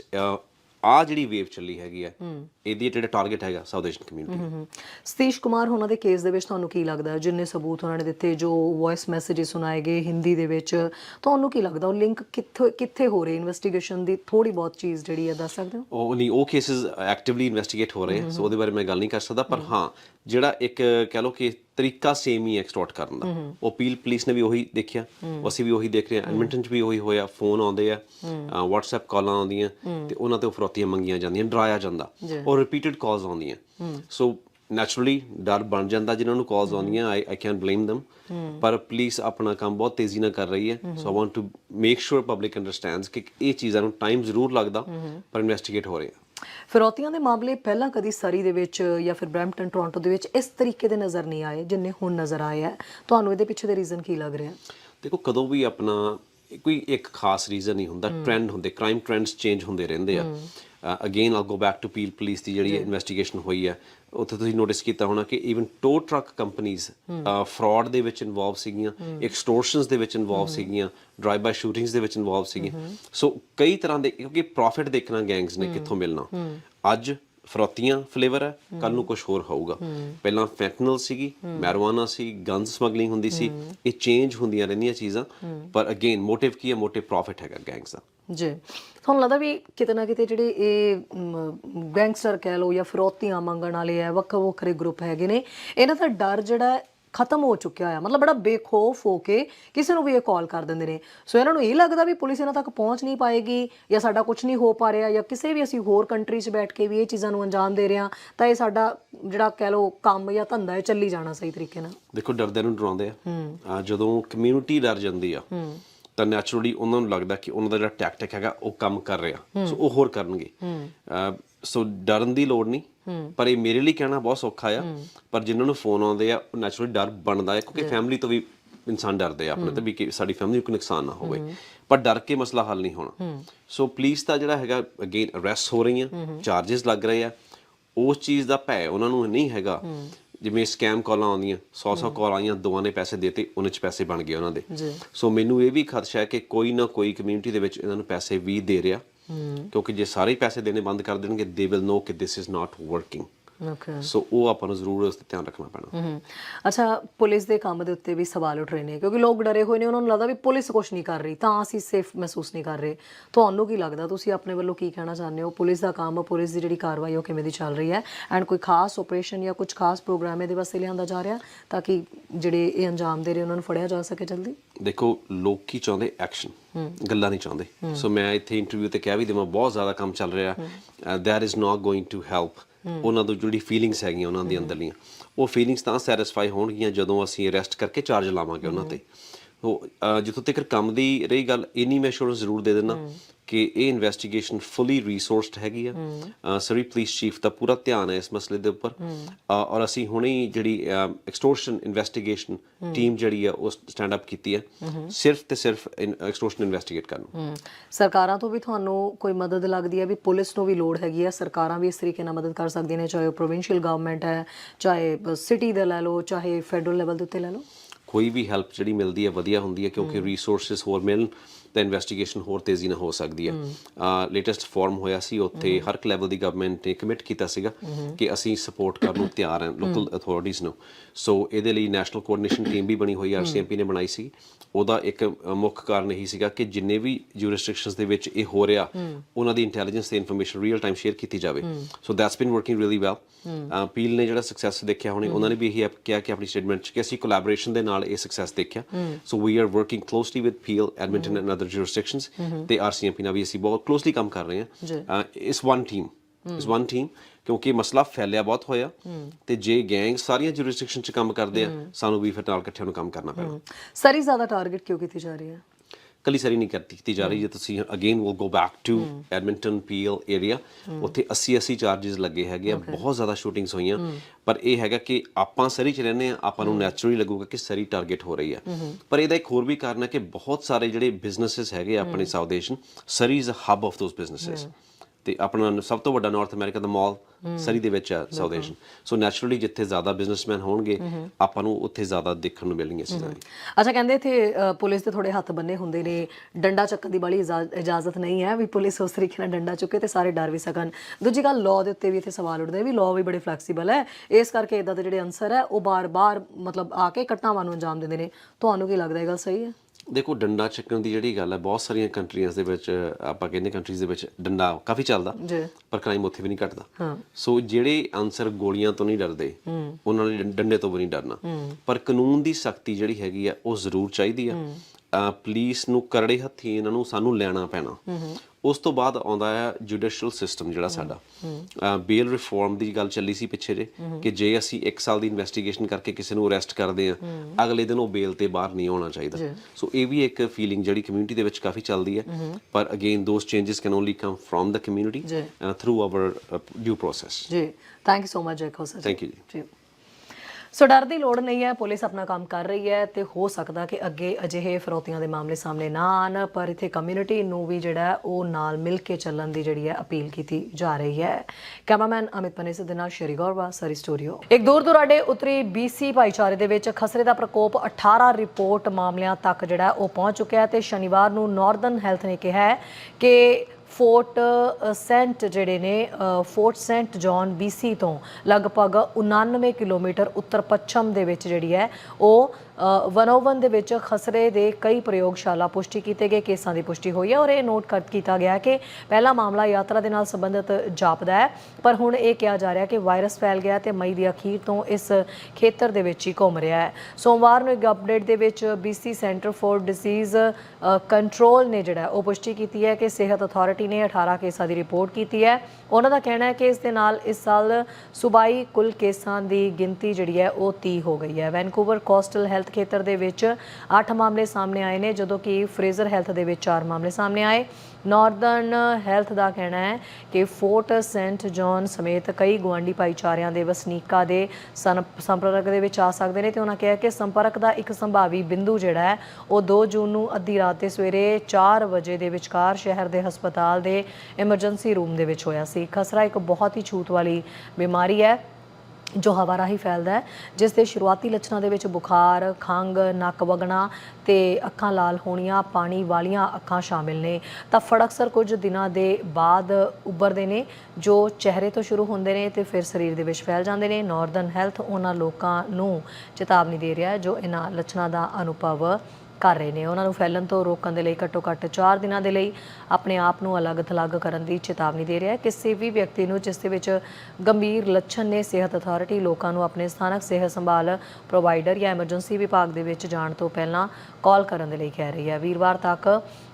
ਆ ਜਿਹੜੀ ਵੇਵ ਚੱਲੀ ਹੈਗੀ ਹੈ। ਇਹਦੀ ਜਿਹੜਾ ਟਾਰਗੇਟ ਹੈਗਾ South Asian community Satish Kumar ਉਹਨਾਂ ਦੇ ਕੇਸ ਦੇ ਵਿੱਚ ਤੁਹਾਨੂੰ ਕੀ ਲੱਗਦਾ? ਜਿੰਨੇ ਸਬੂਤ ਉਹਨਾਂ ਨੇ ਦਿੱਤੇ ਜੋ ਵੌਇਸ ਮੈਸੇजेस ਸੁਣਾਏ ਗਏ ਹਿੰਦੀ ਦੇ ਵਿੱਚ ਤੁਹਾਨੂੰ ਕੀ ਲੱਗਦਾ? ਉਹ ਲਿੰਕ ਕਿੱਥੇ ਕਿੱਥੇ ਹੋ ਰਹੀ? ਇਨਵੈਸਟੀਗੇਸ਼ਨ ਦੀ ਥੋੜੀ ਬਹੁਤ ਚੀਜ਼ ਜਿਹੜੀ ਹੈ ਦੱਸ ਸਕਦੇ ਹੋ? ਉਹ ਨਹੀਂ ਉਹ ਕੇਸਿਸ ਐਕਟਿਵਲੀ ਇਨਵੈਸਟੀਗੇਟ ਹੋ ਰਹੇ ਸੋ ਉਹਦੇ ਬਾਰੇ ਮੈਂ ਗੱਲ ਨਹੀਂ ਕਰ ਸਕਦਾ ਪਰ ਹਾਂ ਜਿਹੜਾ ਇੱਕ ਕਹਿ ਲਓ ਕਿ ਤਰੀਕਾ ਸੇਮ ਹੀ ਐਕਸਟੋਰਟ ਕਰਨ ਦਾ। ਉਹ ਪੀਲ ਪੁਲਿਸ ਨੇ ਵੀ ਉਹੀ ਦੇਖਿਆ। ਅਸੀਂ ਵੀ ਉਹੀ ਦੇਖ ਰਹੇ ਹਾਂ। ਐਡਮਿੰਟਨ ਚ ਵੀ ਉਹੀ ਹੋਇਆ। ਫੋਨ ਆਉਂਦੇ ਆ। WhatsApp ਕਾਲਾਂ ਆਉਂਦੀਆਂ ਤੇ ਉਹਨਾਂ ਤੇ ਉਹ ਫਰੋਤੀਆਂ ਮੰਗੀਆਂ ਜਾਂਦੀਆਂ ਡਰਾਇਆ ਜਾਂਦਾ। ਔਰ ਰਿਪੀਟਡ ਕਾਲਸ ਆਉਂਦੀਆਂ। ਸੋ ਨੈਚੁਰਲੀ ਡਰ ਬਣ ਜਾਂਦਾ ਜਿਨ੍ਹਾਂ ਨੂੰ ਕਾਲਸ ਆਉਂਦੀਆਂ। I I can blame them ਪਰ ਪੁਲਿਸ ਆਪਣਾ ਕੰਮ ਬਹੁਤ ਤੇਜ਼ੀ ਨਾਲ ਕਰ ਰਹੀ ਹੈ। So I want to make sure public understands ਕਿ ਇਹ ਚੀਜ਼ਾਂ ਨੂੰ ਟਾਈਮ ਜ਼ਰੂਰ ਲੱਗਦਾ ਪਰ ਇਨਵੈਸਟੀਗੇਟ ਹੋ ਰਹੇ ਫਿਰੌਤੀਆਂ ਦੇ ਮਾਮਲੇ ਪਹਿਲਾਂ ਕਦੀ ਸਰੀ ਦੇ ਵਿੱਚ ਜਾਂ ਫਿਰ ਬ੍ਰੈਂਪਟਨ ਟੋਰਾਂਟੋ ਦੇ ਵਿੱਚ ਇਸ ਤਰੀਕੇ ਦੇ ਨਜ਼ਰ ਨਹੀਂ ਆਏ ਜਿੰਨੇ ਹੁਣ ਨਜ਼ਰ ਆਏ ਆ। ਤੁਹਾਨੂੰ ਇਹਦੇ ਪਿੱਛੇ ਦੇ ਰੀਜ਼ਨ ਕੀ ਲੱਗ ਰਿਹਾ? ਦੇਖੋ ਕਦੋਂ ਵੀ ਆਪਣਾ ਕੋਈ ਇੱਕ ਖਾਸ ਰੀਜ਼ਨ ਨਹੀਂ ਹੁੰਦਾ ਟ੍ਰੈਂਡ ਹੁੰਦੇ ਕ੍ਰਾਈਮ ਟ੍ਰੈਂਡਸ ਚੇਂਜ ਹੁੰਦੇ ਰਹਿੰਦੇ ਆ। Again all go back to Peel police ਦੀ ਜਿਹੜੀ ਇਨਵੈਸਟੀਗੇਸ਼ਨ ਹੋਈ ਹੈ ਉੱਥੇ ਤੁਸੀਂ ਨੋਟਿਸ ਕੀਤਾ ਹੋਣਾ ਕਿ ਇਵਨ ਟੋ ਟਰੱਕ ਕੰਪਨੀਆਂ ਫਰਾਡ ਦੇ ਵਿੱਚ ਇਨਵੋਲਵ ਸੀਗੀਆਂ ਐਕਸਟੋਰਸ਼ਨਸ ਦੇ ਵਿੱਚ ਇਨਵੋਲਵ ਸੀਗੀਆਂ ਡਰਾਈਵ ਬਾਈ ਸ਼ੂਟਿੰਗਸ ਦੇ ਵਿੱਚ ਇਨਵੋਲਵ ਸੀਗੀਆਂ। ਸੋ ਕਈ ਤਰ੍ਹਾਂ ਦੇ ਕਿਉਂਕਿ ਪ੍ਰੋਫਿਟ ਦੇਖਣਾ ਗੈਂਗਸ ਨੇ ਕਿੱਥੋਂ ਮਿਲਣਾ। ਅੱਜ ਫਰੋਤੀਆਂ ਫਲੇਵਰ ਹੈ ਕੱਲ ਨੂੰ ਕੁਝ ਹੋਰ ਹੋਊਗਾ। ਪਹਿਲਾਂ ਫੈਂਟਨਲ ਸੀਗੀ ਮੈਰੀjuana ਸੀ ਗਨਸ ਸਮਗਲਿੰਗ ਹੁੰਦੀ ਸੀ ਇਹ ਚੇਂਜ ਹੁੰਦੀਆਂ ਰਹਿੰਦੀਆਂ ਚੀਜ਼ਾਂ। ਪਰ ਅਗੇਨ ਮੋਟਿਵ ਕੀ ਹੈ? ਮੋਟਿਵ ਪ੍ਰੋਫਿਟ ਹੈਗਾ ਗੈਂਗਸ ਦਾ। ਜੀ। ਤੁਹਾਨੂੰ ਲੱਗਦਾ ਵੀ ਕਿਤੇ ਨਾ ਕਿਤੇ ਜਿਹੜੇ ਇਹ ਗੈਂਗਸਟਰ ਕਹਿ ਲਓ ਜਾਂ ਫਿਰੌਤੀਆਂ ਮੰਗਣ ਵਾਲੇ ਆ ਵੱਖ ਵੱਖਰੇ ਗਰੁੱਪ ਹੈਗੇ ਨੇ ਇਹਨਾਂ ਦਾ ਡਰ ਜਿਹੜਾ ਹੈ ਖਤਮ ਹੋ ਚੁੱਕਿਆ ਆ ਮਤਲਬ ਬੜਾ ਬੇਖੌਫ ਹੋ ਕੇ ਕਿਸੇ ਨੂੰ ਵੀ ਇਹ ਕਾਲ ਕਰ ਦਿੰਦੇ ਨੇ। ਸੋ ਇਹਨਾਂ ਨੂੰ ਇਹ ਲੱਗਦਾ ਵੀ ਪੁਲਿਸ ਇਹਨਾਂ ਤੱਕ ਪਹੁੰਚ ਨਹੀਂ ਪਾਏਗੀ ਜਾਂ ਸਾਡਾ ਕੁਝ ਨਹੀਂ ਹੋ ਪਾ ਰਿਹਾ ਜਾਂ ਕਿਸੇ ਵੀ ਅਸੀਂ ਹੋਰ ਕੰਟਰੀ 'ਚ ਬੈਠ ਕੇ ਵੀ ਇਹ ਚੀਜ਼ਾਂ ਨੂੰ ਅੰਜਾਮ ਦੇ ਰਹੇ ਹਾਂ ਤਾਂ ਇਹ ਸਾਡਾ ਜਿਹੜਾ ਕਹਿ ਲਓ ਕੰਮ ਜਾਂ ਧੰਦਾ ਹੈ ਚੱਲੀ ਜਾਣਾ ਸਹੀ ਤਰੀਕੇ ਨਾਲ। ਦੇਖੋ ਡਰਦੇ ਨੂੰ ਡਰਾਉਂਦੇ ਆ। ਜਦੋਂ ਕਮਿਊਨਿਟੀ ਡਰ ਜਾਂਦੀ ਆ ਤਾਂ ਨੈਚੁਰਲੀ ਉਹਨਾਂ ਨੂੰ ਲੱਗਦਾ ਕਿ ਉਹਨਾਂ ਦਾ ਜਿਹੜਾ ਟੈਕਟਿਕ ਹੈਗਾ ਉਹ ਕੰਮ ਕਰ ਰਿਹਾ। ਸੋ ਉਹ ਹੋਰ ਕਰਨਗੇ। ਸੋ ਡਰਨ ਦੀ ਲੋੜ ਨਹੀਂ। ਪਰ ਇਹ ਮੇਰੇ ਲਈ ਕਹਿਣਾ ਬਹੁਤ ਸੌਖਾ ਆ। ਪਰ ਜਿਨ੍ਹਾਂ ਨੂੰ ਫੋਨ ਆਉਂਦੇ ਆ ਉਹ ਨੈਚੁਰਲੀ ਡਰ ਬਣਦਾ ਹੈ ਕਿਉਂਕਿ ਫੈਮਿਲੀ ਤੋਂ ਵੀ ਇਨਸਾਨ ਡਰਦੇ ਆ ਆਪਣੇ ਤੇ ਵੀ ਕਿ ਸਾਡੀ ਫੈਮਿਲੀ ਨੂੰ ਕੋਈ ਨੁਕਸਾਨ ਨਾ ਹੋਵੇ। ਪਰ ਡਰ ਕੇ ਮਸਲਾ ਹੱਲ ਨਹੀਂ ਹੋਣਾ। ਸੋ ਪੁਲਿਸ ਦਾ ਜਿਹੜਾ ਹੈਗਾ ਅਗੇਨ ਅਰੈਸਟ ਹੋ ਰਹੀਆਂ। ਚਾਰजेस ਲੱਗ ਰਹੇ ਆ। ਉਸ ਚੀਜ਼ ਦਾ ਭੈ ਉਹਨਾਂ ਨੂੰ ਨਹੀਂ ਹੈਗਾ। ਜਿਵੇਂ ਸਕੈਮ ਕਾਲਾਂ ਆਉਂਦੀਆਂ 100 100 ਕਾਲ ਆਈਆਂ ਦੋਵਾਂ ਨੇ ਪੈਸੇ ਦੇਤੇ ਉਹਨਾਂ 'ਚ ਪੈਸੇ ਬਣ ਗਏ ਉਹਨਾਂ ਦੇ। ਸੋ ਮੈਨੂੰ ਇਹ ਵੀ ਖਦਸ਼ਾ ਹੈ ਕਿ ਕੋਈ ਨਾ ਕੋਈ ਕਮਿਊਨਿਟੀ ਦੇ ਵਿੱਚ ਇਹਨਾਂ ਨੂੰ ਪੈਸੇ ਵੀ ਦੇ ਰਿਹਾ ਕਿਉਂਕਿ ਜੇ ਸਾਰੇ ਪੈਸੇ ਦੇਣੇ ਬੰਦ ਕਰ ਦੇਣਗੇ ਦੇ ਵਿਲ ਨੋ ਕਿ this is not working okay so ਉਹ ਆਪਾਂ ਨੂੰ ਜ਼ਰੂਰ ਉਸ ਤੇ ਧਿਆਨ ਰੱਖਣਾ ਪੈਣਾ। ਹਮ ਅੱਛਾ ਪੁਲਿਸ ਦੇ ਕੰਮ ਦੇ ਉੱਤੇ ਵੀ ਸਵਾਲ ਉੱਠ ਰਹੇ ਨੇ ਕਿਉਂਕਿ ਲੋਕ ਡਰੇ ਹੋਏ ਨੇ ਉਹਨਾਂ ਨੂੰ ਲੱਗਦਾ ਵੀ ਪੁਲਿਸ ਕੁਝ ਨਹੀਂ ਕਰ ਰਹੀ ਤਾਂ ਅਸੀਂ ਸੇਫ ਮਹਿਸੂਸ ਨਹੀਂ ਕਰ ਰਹੇ। ਤੁਹਾਨੂੰ ਕੀ ਲੱਗਦਾ? ਤੁਸੀਂ ਆਪਣੇ ਵੱਲੋਂ ਕੀ ਕਹਿਣਾ ਚਾਹੁੰਦੇ ਹੋ? ਪੁਲਿਸ ਦਾ ਕੰਮ ਪੁਲਿਸ ਦੀ ਜਿਹੜੀ ਕਾਰਵਾਈ ਉਹ ਕਿਵੇਂ ਦੀ ਚੱਲ ਰਹੀ ਹੈ? ਐਂਡ ਕੋਈ ਖਾਸ ਆਪਰੇਸ਼ਨ ਜਾਂ ਕੁਝ ਖਾਸ ਪ੍ਰੋਗਰਾਮ ਇਹਦੇ ਵਾਸਤੇ ਲਿਆਂਦਾ ਜਾ ਰਿਹਾ ਤਾਂ ਕਿ ਜਿਹੜੇ ਇਹ ਅੰਜਾਮ ਦੇ ਰਹੇ ਉਹਨਾਂ ਨੂੰ ਫੜਿਆ ਜਾ ਸਕੇ ਜਲਦੀ? ਦੇਖੋ ਲੋਕੀ ਚਾਹੁੰਦੇ ਐਕਸ਼ਨ ਗੱਲਾਂ ਨਹੀਂ ਚਾਹੁੰਦੇ। ਸੋ ਮੈਂ ਇੱਥੇ ਇੰਟਰਵਿਊ ਤੇ ਕਹਿ ਵੀ ਦੇਵਾਂ ਬਹੁਤ ਜ਼ਿਆਦਾ ਕੰਮ ਚੱਲ ਰਿਹਾ। That is not going to help ਉਹਨਾਂ ਤੋਂ ਜਿਹੜੀ ਫੀਲਿੰਗਸ ਹੈਗੀਆਂ ਉਹਨਾਂ ਦੀ ਅੰਦਰਲੀਆਂ ਉਹ ਫੀਲਿੰਗਸ ਤਾਂ ਸੈਟੀਸਫਾਈ ਹੋਣਗੀਆਂ ਜਦੋਂ ਅਸੀਂ ਰੈਸਟ ਕਰਕੇ ਚਾਰਜ ਲਾਵਾਂਗੇ ਉਹਨਾਂ ਤੇ। ਜਿੱਥੋਂ ਤੱਕ ਕੰਮ ਦੀ ਰਹੀ ਗੱਲ, ਇਨੀ ਮੈਂ ਸ਼ੋਰ ਜ਼ਰੂਰ ਦੇ ਦੇਣਾ ਕਿ ਇਹ ਇਨਵੈਸਟੀਗੇਸ਼ਨ ਫੁੱਲੀ ਰਿਸੋਰਸਡ ਹੈਗੀ ਆ। ਸਰੀ ਪੁਲਿਸ ਚੀਫ ਦਾ ਪੂਰਾ ਧਿਆਨ ਹੈ ਇਸ ਮਸਲੇ ਦੇ ਉੱਪਰ। ਔਰ ਅਸੀਂ ਹੁਣੇ ਜਿਹੜੀ ਐਕਸਟੋਰਸ਼ਨ ਇਨਵੈਸਟੀਗੇਸ਼ਨ ਟੀਮ ਜਿਹੜੀ ਆ, ਉਹ ਸਟੈਂਡ ਅਪ ਕੀਤੀ ਹੈ ਸਿਰਫ ਤੇ ਸਿਰਫ ਐਕਸਟੋਰਸ਼ਨ ਇਨਵੈਸਟੀਗੇਟ ਕਰਨ ਨੂੰ। ਸਰਕਾਰਾਂ ਤੋਂ ਵੀ ਤੁਹਾਨੂੰ ਕੋਈ ਮਦਦ ਲੱਗਦੀ ਹੈ? ਵੀ ਪੁਲਿਸ ਨੂੰ ਵੀ ਲੋੜ ਹੈਗੀ ਆ? ਸਰਕਾਰਾਂ ਵੀ ਇਸ ਤਰੀਕੇ ਨਾਲ ਮਦਦ ਕਰ ਸਕਦੀਆਂ ਨੇ, ਚਾਹੇ ਉਹ ਪ੍ਰੋਵਿੰਸ਼ੀਅਲ ਗਵਰਨਮੈਂਟ ਹੈ, ਚਾਹੇ ਸਿਟੀ ਦਾ ਲੈ ਲਓ, ਚਾਹੇ ਫੈਡਰਲ ਲੈਵਲ ਦੇ ਉੱਤੇ ਲੈ ਲਓ? ਕੋਈ ਵੀ ਹੈਲਪ ਜਿਹੜੀ ਮਿਲਦੀ ਹੈ ਵਧੀਆ ਹੁੰਦੀ ਹੈ ਕਿਉਂਕਿ ਰਿਸੋਰਸਸ ਹੋਰ ਮਿਲਣ ਤਾਂ ਇਨਵੈਸਟੀਗੇਸ਼ਨ ਹੋਰ ਤੇਜ਼ੀ ਨਾਲ ਹੋ ਸਕਦੀ ਹੈ। ਲੇਟੈਸਟ ਫਾਰਮ ਹੋਇਆ ਸੀ ਉੱਥੇ ਹਰ ਇੱਕ ਲੈਵਲ ਦੀ ਗਵਰਨਮੈਂਟ ਨੇ ਕਮਿਟ ਕੀਤਾ ਸੀਗਾ ਕਿ ਅਸੀਂ ਸਪੋਰਟ ਕਰਨ ਨੂੰ ਤਿਆਰ ਹਾਂ ਲੋਕਲ ਅਥਾਰਟੀਆਂ ਨੂੰ। ਸੋ ਇਹਦੇ ਲਈ ਨੈਸ਼ਨਲ ਕੋਆਰਡੀਨੇਸ਼ਨ ਟੀਮ ਵੀ ਬਣੀ ਹੋਈ ਆਰਸੀਐਮਪੀ ਨੇ ਬਣਾਈ ਸੀ। ਉਹਦਾ ਇੱਕ ਮੁੱਖ ਕਾਰਨ ਇਹੀ ਸੀਗਾ ਕਿ ਜਿੰਨੇ ਵੀ ਜੂਰਿਸਡਿਕਸ਼ਨਸ ਦੇ ਵਿੱਚ ਇਹ ਹੋ ਰਿਹਾ ਉਹਨਾਂ ਦੀ ਇੰਟੈਲੀਜੈਂਸ ਤੇ ਇਨਫੋਰਮੇਸ਼ਨ ਰੀਅਲ ਟਾਈਮ ਸ਼ੇਅਰ ਕੀਤੀ ਜਾਵੇ। So that's been working really well Peel ਨੇ ਜਿਹੜਾ ਸਕਸੈਸ ਦੇਖਿਆ ਹੋਣੇ ਉਹਨਾਂ ਨੇ ਵੀ ਇਹੀ ਕਿਹਾ ਕਿ ਆਪਣੀ ਸਟੇਟਮੈਂਟ 'ਚ ਕਿ ਅਸੀਂ ਕੋਲੈਬੋਰੇਸ਼ਨ ਦੇ ਨਾਲ ਇਹ ਸਕਸੈਸ ਦੇਖਿਆ so we are working closely with Peel Edmonton and other jurisdictions ਤੇ ਆਰਸੀਐਮਪੀ ਨਾਲ ਵੀ ਅਸੀਂ ਬਹੁਤ ਕਲੋਸਲੀ ਕੰਮ ਕਰ ਰਹੇ ਹਾਂ is one team is one team ਕਿਉਂਕਿ ਮਸਲਾ ਫੈਲਿਆ ਬਹੁਤ ਹੋਇਆ ਤੇ ਜੇ ਗੈਂਗ ਸਾਰੀਆਂ ਜੂਰਿਸਡਿਕਸ਼ਨ 'ਚ ਕੰਮ ਕਰਦੇ ਆ ਸਾਨੂੰ ਵੀ ਫਿਰ ਨਾਲ ਇਕੱਠਿਆਂ ਨੂੰ ਕੰਮ ਕਰਨਾ ਪੈਣਾ ਸਾਰੀ ਜ਼ਿਆਦਾ ਟਾਰਗੇਟ ਕਿਉਂ ਕੀਤੀ ਜਾ ਰਹੀ ਹੈ ਕੱਲੀ ਸਾਰੀ ਨਹੀਂ ਕਰਤੀ ਕੀਤੀ ਜਾ ਰਹੀ ਜੇ ਤੁਸੀਂ again will go back to Edmonton Peel area ਉੱਥੇ 80 80 ਚਾਰजेस ਲੱਗੇ ਹੈਗੇ ਆ ਬਹੁਤ ਜ਼ਿਆਦਾ ਸ਼ੂਟਿੰਗਸ ਹੋਈਆਂ। ਪਰ ਇਹ ਹੈਗਾ ਕਿ ਆਪਾਂ ਸਰੀ ਚ ਰਹਿੰਦੇ ਆ ਆਪਾਂ ਨੂੰ ਨੈਚੁਰਲੀ ਲੱਗੂਗਾ ਕਿ ਸਰੀ ਟਾਰਗੇਟ ਹੋ ਰਹੀ ਆ। ਪਰ ਇਹਦਾ ਇੱਕ ਹੋਰ ਵੀ ਕਾਰਨ ਹੈ ਕਿ ਬਹੁਤ ਸਾਰੇ ਜਿਹੜੇ ਬਿਜ਼ਨੈਸਸ ਹੈਗੇ ਆਪਣੇ South Asian Surrey is a hub of those businesses ਤੇ ਆਪਣਾ ਸਭ ਤੋਂ ਵੱਡਾ ਨਾਰਥ ਅਮਰੀਕਾ ਦਾ ਮਾਲ ਸਰੀ ਦੇ ਵਿੱਚ ਹੈ ਸਾਊਥ ਏਸ਼ੀਅਨ ਸੋ ਨੈਚੁਰਲੀ ਜਿੱਥੇ ਜ਼ਿਆਦਾ ਬਿਜ਼ਨਸਮੈਨ ਹੋਣਗੇ ਆਪਾਂ ਨੂੰ ਉੱਥੇ ਜ਼ਿਆਦਾ ਦੇਖਣ ਨੂੰ ਮਿਲਣਗੀਆਂ ਚੀਜ਼ਾਂ ਅੱਛਾ ਕਹਿੰਦੇ ਇੱਥੇ ਪੁਲਿਸ ਦੇ ਥੋੜੇ ਹੱਥ ਬੰਨੇ ਹੁੰਦੇ ਨੇ। ਡੰਡਾ ਚੱਕਣ ਦੀ ਬੜੀ ਇਜਾ- ਇਜਾਜ਼ਤ ਨਹੀਂ ਹੈ ਵੀ ਪੁਲਿਸ ਉਸ ਤਰੀਕੇ ਨਾਲ ਡੰਡਾ ਚੁੱਕੇ ਤੇ ਸਾਰੇ ਡਰ ਵੀ ਸਕਣ। ਦੂਜੀ ਗੱਲ ਲਾਅ ਦੇ ਉੱਤੇ ਵੀ ਇੱਥੇ ਸਵਾਲ ਉੱਠਦੇ ਵੀ ਲਾਅ ਵੀ ਬੜੇ ਫਲੈਕਸੀਬਲ ਹੈ। ਇਸ ਕਰਕੇ ਇਦਾਂ ਦੇ ਜਿਹੜੇ ਅਨਸਰ ਹੈ ਉਹ ਬਾਰ-ਬਾਰ ਮਤਲਬ ਆ ਕੇ ਘਟਨਾਵਾਂ ਨੂੰ ਅੰਜਾਮ ਦਿੰਦੇ ਨੇ। ਤੁਹਾਨੂੰ ਕੀ ਲੱਗਦਾ ਇਹ ਗੱਲ ਸਹੀ ਹੈ? ਦੇਖੋ ਡੰਡਾ ਚੱਕਣ ਦੀ ਜਿਹੜੀ ਗੱਲ ਹੈ ਬਹੁਤ ਸਾਰੀਆਂ ਕੰਟਰੀਆਂ ਦੇ ਵਿੱਚ ਆਪਾਂ ਕਹਿੰਦੇ ਕੰਟਰੀਜ਼ ਦੇ ਵਿੱਚ ਡੰਡਾ ਕਾਫੀ ਚੱਲਦਾ ਪਰ ਕ੍ਰਾਈਮ ਉੱਥੇ ਵੀ ਨਹੀਂ ਘਟਦਾ। ਸੋ ਜਿਹੜੇ ਆਨਸਰ ਗੋਲੀਆਂ ਤੋਂ ਨਹੀਂ ਡਰਦੇ ਉਹਨਾਂ ਨੇ ਡੰਡੇ ਤੋਂ ਵੀ ਨਹੀਂ ਡਰਨਾ। ਪਰ ਕਾਨੂੰਨ ਦੀ ਸਖਤੀ ਜਿਹੜੀ ਹੈਗੀ ਆ ਉਹ ਜ਼ਰੂਰ ਚਾਹੀਦੀ ਆ। ਪੁਲਿਸ ਨੂੰ ਕਰੜੇ ਹੱਥੀ ਇਹਨਾਂ ਨੂੰ ਸਾਨੂੰ ਲੈਣਾ ਪੈਣਾ। ਉਸ ਤੋਂ ਬਾਅਦ ਆਉਂਦਾ ਹੈ ਜੁਡੀਸ਼ੀਅਲ ਸਿਸਟਮ ਜਿਹੜਾ ਸਾਡਾ। ਬੇਲ ਰਿਫਾਰਮ ਦੀ ਗੱਲ ਚੱਲੀ ਸੀ ਪਿੱਛੇ ਜੇ ਕਿ ਜੇ ਅਸੀਂ 1 ਸਾਲ ਦੀ ਇਨਵੈਸਟੀਗੇਸ਼ਨ ਕਰਕੇ ਕਿਸੇ ਨੂੰ ਅਰੈਸਟ ਕਰਦੇ ਆ ਅਗਲੇ ਦਿਨ ਉਹ ਬੇਲ ਤੇ ਬਾਹਰ ਨਹੀਂ ਆਉਣਾ ਚਾਹੀਦਾ। ਸੋ ਇਹ ਵੀ ਇੱਕ ਫੀਲਿੰਗ ਜਿਹੜੀ ਕਮਿਊਨਿਟੀ ਦੇ ਵਿੱਚ ਕਾਫੀ ਚੱਲਦੀ ਹੈ। ਪਰ again those changes can only come from the community. Through our due process ਜੀ। Thank you so much Jaco sir Thank you ਜੀ। ਜੀ ਸੋ ਡਰ ਦੀ ਲੋੜ ਨਹੀਂ ਹੈ, ਪੁਲਿਸ ਆਪਣਾ ਕੰਮ ਕਰ ਰਹੀ ਹੈ ਤੇ ਹੋ ਸਕਦਾ ਕਿ ਅੱਗੇ ਅਜਿਹੇ ਫਰੋਤੀਆਂ ਦੇ ਮਾਮਲੇ ਸਾਹਮਣੇ ਨਾ ਆਣ ਪਰ ਇੱਥੇ ਕਮਿਊਨਿਟੀ ਨੂੰ ਵੀ ਜਿਹੜਾ ਉਹ ਨਾਲ ਮਿਲ ਕੇ ਚੱਲਣ ਦੀ ਜਿਹੜੀ ਹੈ, ਅਪੀਲ ਕੀਤੀ ਜਾ ਰਹੀ ਹੈ। ਕੈਮਰਾਮੈਨ ਅਮਿਤ ਪਨੇਸੇ ਦੇ ਨਾਲ ਸ਼ਰੀ ਗੌਰਵਾ ਸਰੀ ਸਟੂਡੀਓ। ਇੱਕ ਦੂਰ ਦੁਰਾਡੇ ਉੱਤਰੀ ਬੀਸੀ ਭਾਈਚਾਰੇ ਦੇ ਵਿੱਚ ਖਸਰੇ ਦਾ ਪ੍ਰਕੋਪ 18 ਰਿਪੋਰਟ ਮਾਮਲਿਆਂ ਤੱਕ ਜਿਹੜਾ ਉਹ ਪਹੁੰਚ ਚੁੱਕਿਆ ਹੈ ਤੇ ਸ਼ਨੀਵਾਰ ਨੂੰ ਨਾਰਦਰਨ ਹੈਲਥ ਨੇ ਕਿਹਾ ਹੈ ਕਿ ਫੋਰਟ ਸੈਂਟ ਜਿਹੜੇ ਨੇ ਫੋਰਟ ਸੈਂਟ ਜੌਨ BC ਤੋਂ ਲਗਭਗ 99 ਕਿਲੋਮੀਟਰ ਉੱਤਰ ਪੱਛਮ ਦੇ ਵਿੱਚ ਜਿਹੜੀ ਹੈ, ਉਹ ਅ, ਵਨੋਵਨ ਦੇ ਵਿੱਚ ਖਸਰੇ ਦੇ ਕਈ ਪ੍ਰਯੋਗਸ਼ਾਲਾ ਪੁਸ਼ਟੀ ਕੀਤੇ ਗਏ ਕੇਸਾਂ ਦੀ ਪੁਸ਼ਟੀ ਹੋਈ ਹੈ ਔਰ ਇਹ ਨੋਟ ਕਰ ਕੀਤਾ ਗਿਆ ਕਿ ਪਹਿਲਾ ਮਾਮਲਾ ਯਾਤਰਾ ਦੇ ਨਾਲ ਸੰਬੰਧਿਤ ਜਾਪਦਾ ਹੈ। ਪਰ ਹੁਣ ਇਹ ਕਿਹਾ ਜਾ ਰਿਹਾ ਕਿ ਵਾਇਰਸ ਫੈਲ ਗਿਆ ਤੇ ਮਈ ਦੀ ਅਖੀਰ ਤੋਂ ਇਸ ਖੇਤਰ ਦੇ ਵਿੱਚ ਹੀ ਘੁੰਮ ਰਿਹਾ ਹੈ। ਸੋਮਵਾਰ ਨੂੰ ਇੱਕ ਅਪਡੇਟ ਦੇ ਵਿੱਚ BC centre for disease control ਨੇ ਜਿਹੜਾ ਉਹ ਪੁਸ਼ਟੀ ਕੀਤੀ ਹੈ ਕਿ ਸਿਹਤ ਅਥਾਰਟੀ ਨੇ 18 ਕੇਸਾਂ ਦੀ ਰਿਪੋਰਟ ਕੀਤੀ ਹੈ। ਉਹਨਾਂ ਦਾ ਕਹਿਣਾ ਹੈ ਕਿ ਇਸ ਦੇ ਨਾਲ ਇਸ ਸਾਲ ਸੂਬਾਈ ਕੁੱਲ ਕੇਸਾਂ ਦੀ ਗਿਣਤੀ ਜਿਹੜੀ ਹੈ ਉਹ 30 ਹੋ ਗਈ ਹੈ। ਵੈਨਕੂਵਰ ਕੋਸਟਲ ਹੈਲਥ ਖੇਤਰ ਦੇ ਵਿੱਚ 8 ਮਾਮਲੇ ਸਾਹਮਣੇ ਆਏ ਨੇ, ਜਦੋਂ ਕਿ ਫਰੇਜ਼ਰ ਹੈਲਥ ਦੇ ਵਿੱਚ 4 ਮਾਮਲੇ ਸਾਹਮਣੇ ਆਏ। ਨਾਰਦਰਨ ਹੈਲਥ ਦਾ ਕਹਿਣਾ ਹੈ ਕਿ ਫੋਰਟ ਸੈਂਟ ਜੌਨ ਸਮੇਤ ਕਈ ਗੁਆਂਢੀ ਭਾਈਚਾਰਿਆਂ ਦੇ ਵਸਨੀਕਾਂ ਦੇ ਸਨ- ਸੰਪਰਕ ਦੇ ਵਿੱਚ ਆ ਸਕਦੇ ਨੇ ਤੇ ਉਹਨਾਂ ਕਿਹਾ ਕਿ ਸੰਪਰਕ ਦਾ ਇੱਕ ਸੰਭਾਵੀ ਬਿੰਦੂ ਜਿਹੜਾ ਹੈ, ਉਹ 2 ਜੂਨ ਨੂੰ ਅੱਧੀ ਰਾਤ ਤੇ ਸਵੇਰੇ 4 ਵਜੇ ਦੇ ਵਿਚਕਾਰ ਸ਼ਹਿਰ ਦੇ ਹਸਪਤਾਲ ਦੇ ਐਮਰਜੈਂਸੀ ਰੂਮ ਦੇ ਵਿੱਚ ਹੋਇਆ ਸੀ। ਖਸਰਾ ਇੱਕ ਬਹੁਤ ਹੀ ਛੂਤ ਵਾਲੀ ਬਿਮਾਰੀ ਹੈ। ਜੋ ਹਵਾ ਰਾਹੀਂ ਫੈਲਦਾ ਹੈ, ਜਿਸ ਦੇ ਸ਼ੁਰੂਆਤੀ ਲੱਛਣਾਂ ਦੇ ਵਿੱਚ ਬੁਖਾਰ, ਖੰਘ, ਨੱਕ ਵਗਣਾ ਤੇ ਅੱਖਾਂ ਲਾਲ ਹੋਣੀਆਂ, ਪਾਣੀ ਵਾਲੀਆਂ ਅੱਖਾਂ ਸ਼ਾਮਿਲ ਨੇ। ਤਾਂ ਫੜ ਅਕਸਰ ਕੁਝ ਦਿਨਾਂ ਦੇ ਬਾਅਦ ਉੱਭਰਦੇ ਨੇ, ਜੋ ਚਿਹਰੇ ਤੋਂ ਸ਼ੁਰੂ ਹੁੰਦੇ ਨੇ ਤੇ ਫਿਰ ਸਰੀਰ ਦੇ ਵਿੱਚ ਫੈਲ ਜਾਂਦੇ ਨੇ। ਨਾਰਦਰਨ ਹੈਲਥ ਉਹਨਾਂ ਲੋਕਾਂ ਨੂੰ ਚੇਤਾਵਨੀ ਦੇ ਰਿਹਾ ਹੈ ਜੋ ਇਹਨਾਂ ਲੱਛਣਾਂ ਦਾ ਅਨੁਭਵ ਕਰ ਰਹੇ ਨੇ। ਉਹਨਾਂ ਨੂੰ ਫੈਲਣ ਤੋਂ ਰੋਕਣ ਦੇ ਲਈ ਘੱਟੋ ਘੱਟ 4 ਦਿਨਾਂ ਦੇ ਲਈ ਆਪਣੇ ਆਪ ਨੂੰ ਅਲੱਗ-ਥਲੱਗ ਕਰਨ ਦੀ ਚੇਤਾਵਨੀ ਦੇ ਰਿਹਾ ਹੈ। ਕਿਸੇ ਵੀ ਵਿਅਕਤੀ ਨੂੰ ਜਿਸ ਦੇ ਵਿੱਚ ਗੰਭੀਰ ਲੱਛਣ ਨੇ, ਸਿਹਤ ਅਥਾਰਟੀ ਲੋਕਾਂ ਨੂੰ ਆਪਣੇ ਸਥਾਨਕ ਸਿਹਤ ਸੰਭਾਲ ਪ੍ਰੋਵਾਈਡਰ ਜਾਂ ਐਮਰਜੈਂਸੀ ਵਿਭਾਗ ਦੇ ਵਿੱਚ ਜਾਣ ਤੋਂ ਪਹਿਲਾਂ ਕਾਲ ਕਰਨ ਦੇ ਲਈ ਕਹਿ ਰਹੀ ਹੈ। ਵੀਰਵਾਰ ਤੱਕ